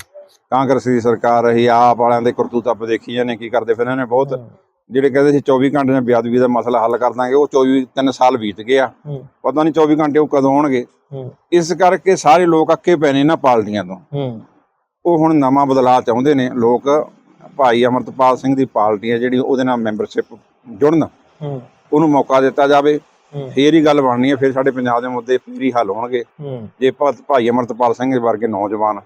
ਕਾਂਗਰਸ ਦੀ ਸਰਕਾਰ ਰਹੀ ਆਪ ਵਾਲਿਆਂ ਦੇ ਕਰਤੂਤ ਆਪ ਦੇਖੀ ਜਾਂਦੇ ਕੀ ਕਰਦੇ ਫਿਰ ਇਹਨਾਂ ਨੇ ਬਹੁਤ ਜਿਹੜੇ ਕਹਿੰਦੇ ਸੀ 24 ਘੰਟੇ ਨਾਲ ਬੇਅਦਬੀ ਦਾ ਮਸਲਾ ਹੱਲ ਕਰ ਦਾਂਗੇ ਉਹ 24 ਤਿੰਨ ਸਾਲ ਬੀਤ ਗਏ ਆ ਪਤਾ ਨਹੀਂ 24 ਘੰਟੇ ਉਹ ਕਦੋਂ ਆਉਣਗੇ। ਇਸ ਕਰਕੇ ਸਾਰੇ ਲੋਕ ਅੱਕੇ ਪਏ ਨੇ ਇਹਨਾਂ ਪਾਰਟੀਆਂ ਤੋਂ। ਉਹ ਹੁਣ ਨਵਾਂ ਬਦਲਾਅ ਚਾਹੁੰਦੇ ਨੇ। ਲੋਕ ਭਾਈ ਅਮਰਤਪਾਲ ਸਿੰਘ ਦੀ ਪਾਰਟੀ ਹੈ ਜਿਹੜੀ ਉਹਦੇ ਨਾਲ ਮੈਂਬਰਸ਼ਿਪ ਜੁੜਨ। ਉਹਨੂੰ ਮੌਕਾ ਦਿੱਤਾ ਜਾਵੇ। ਫੇਰ ਹੀ ਗੱਲ ਬਣਨੀ ਹੈ ਫਿਰ ਸਾਡੇ ਪੰਜਾਬ ਦੇ ਮੁੱਦੇ ਫੇਰ ਹੀ ਹੱਲ ਹੋਣਗੇ। ਜੇ ਭਾਈ ਅਮਰਤਪਾਲ ਸਿੰਘ ਵਰਗੇ ਨੌਜਵਾਨ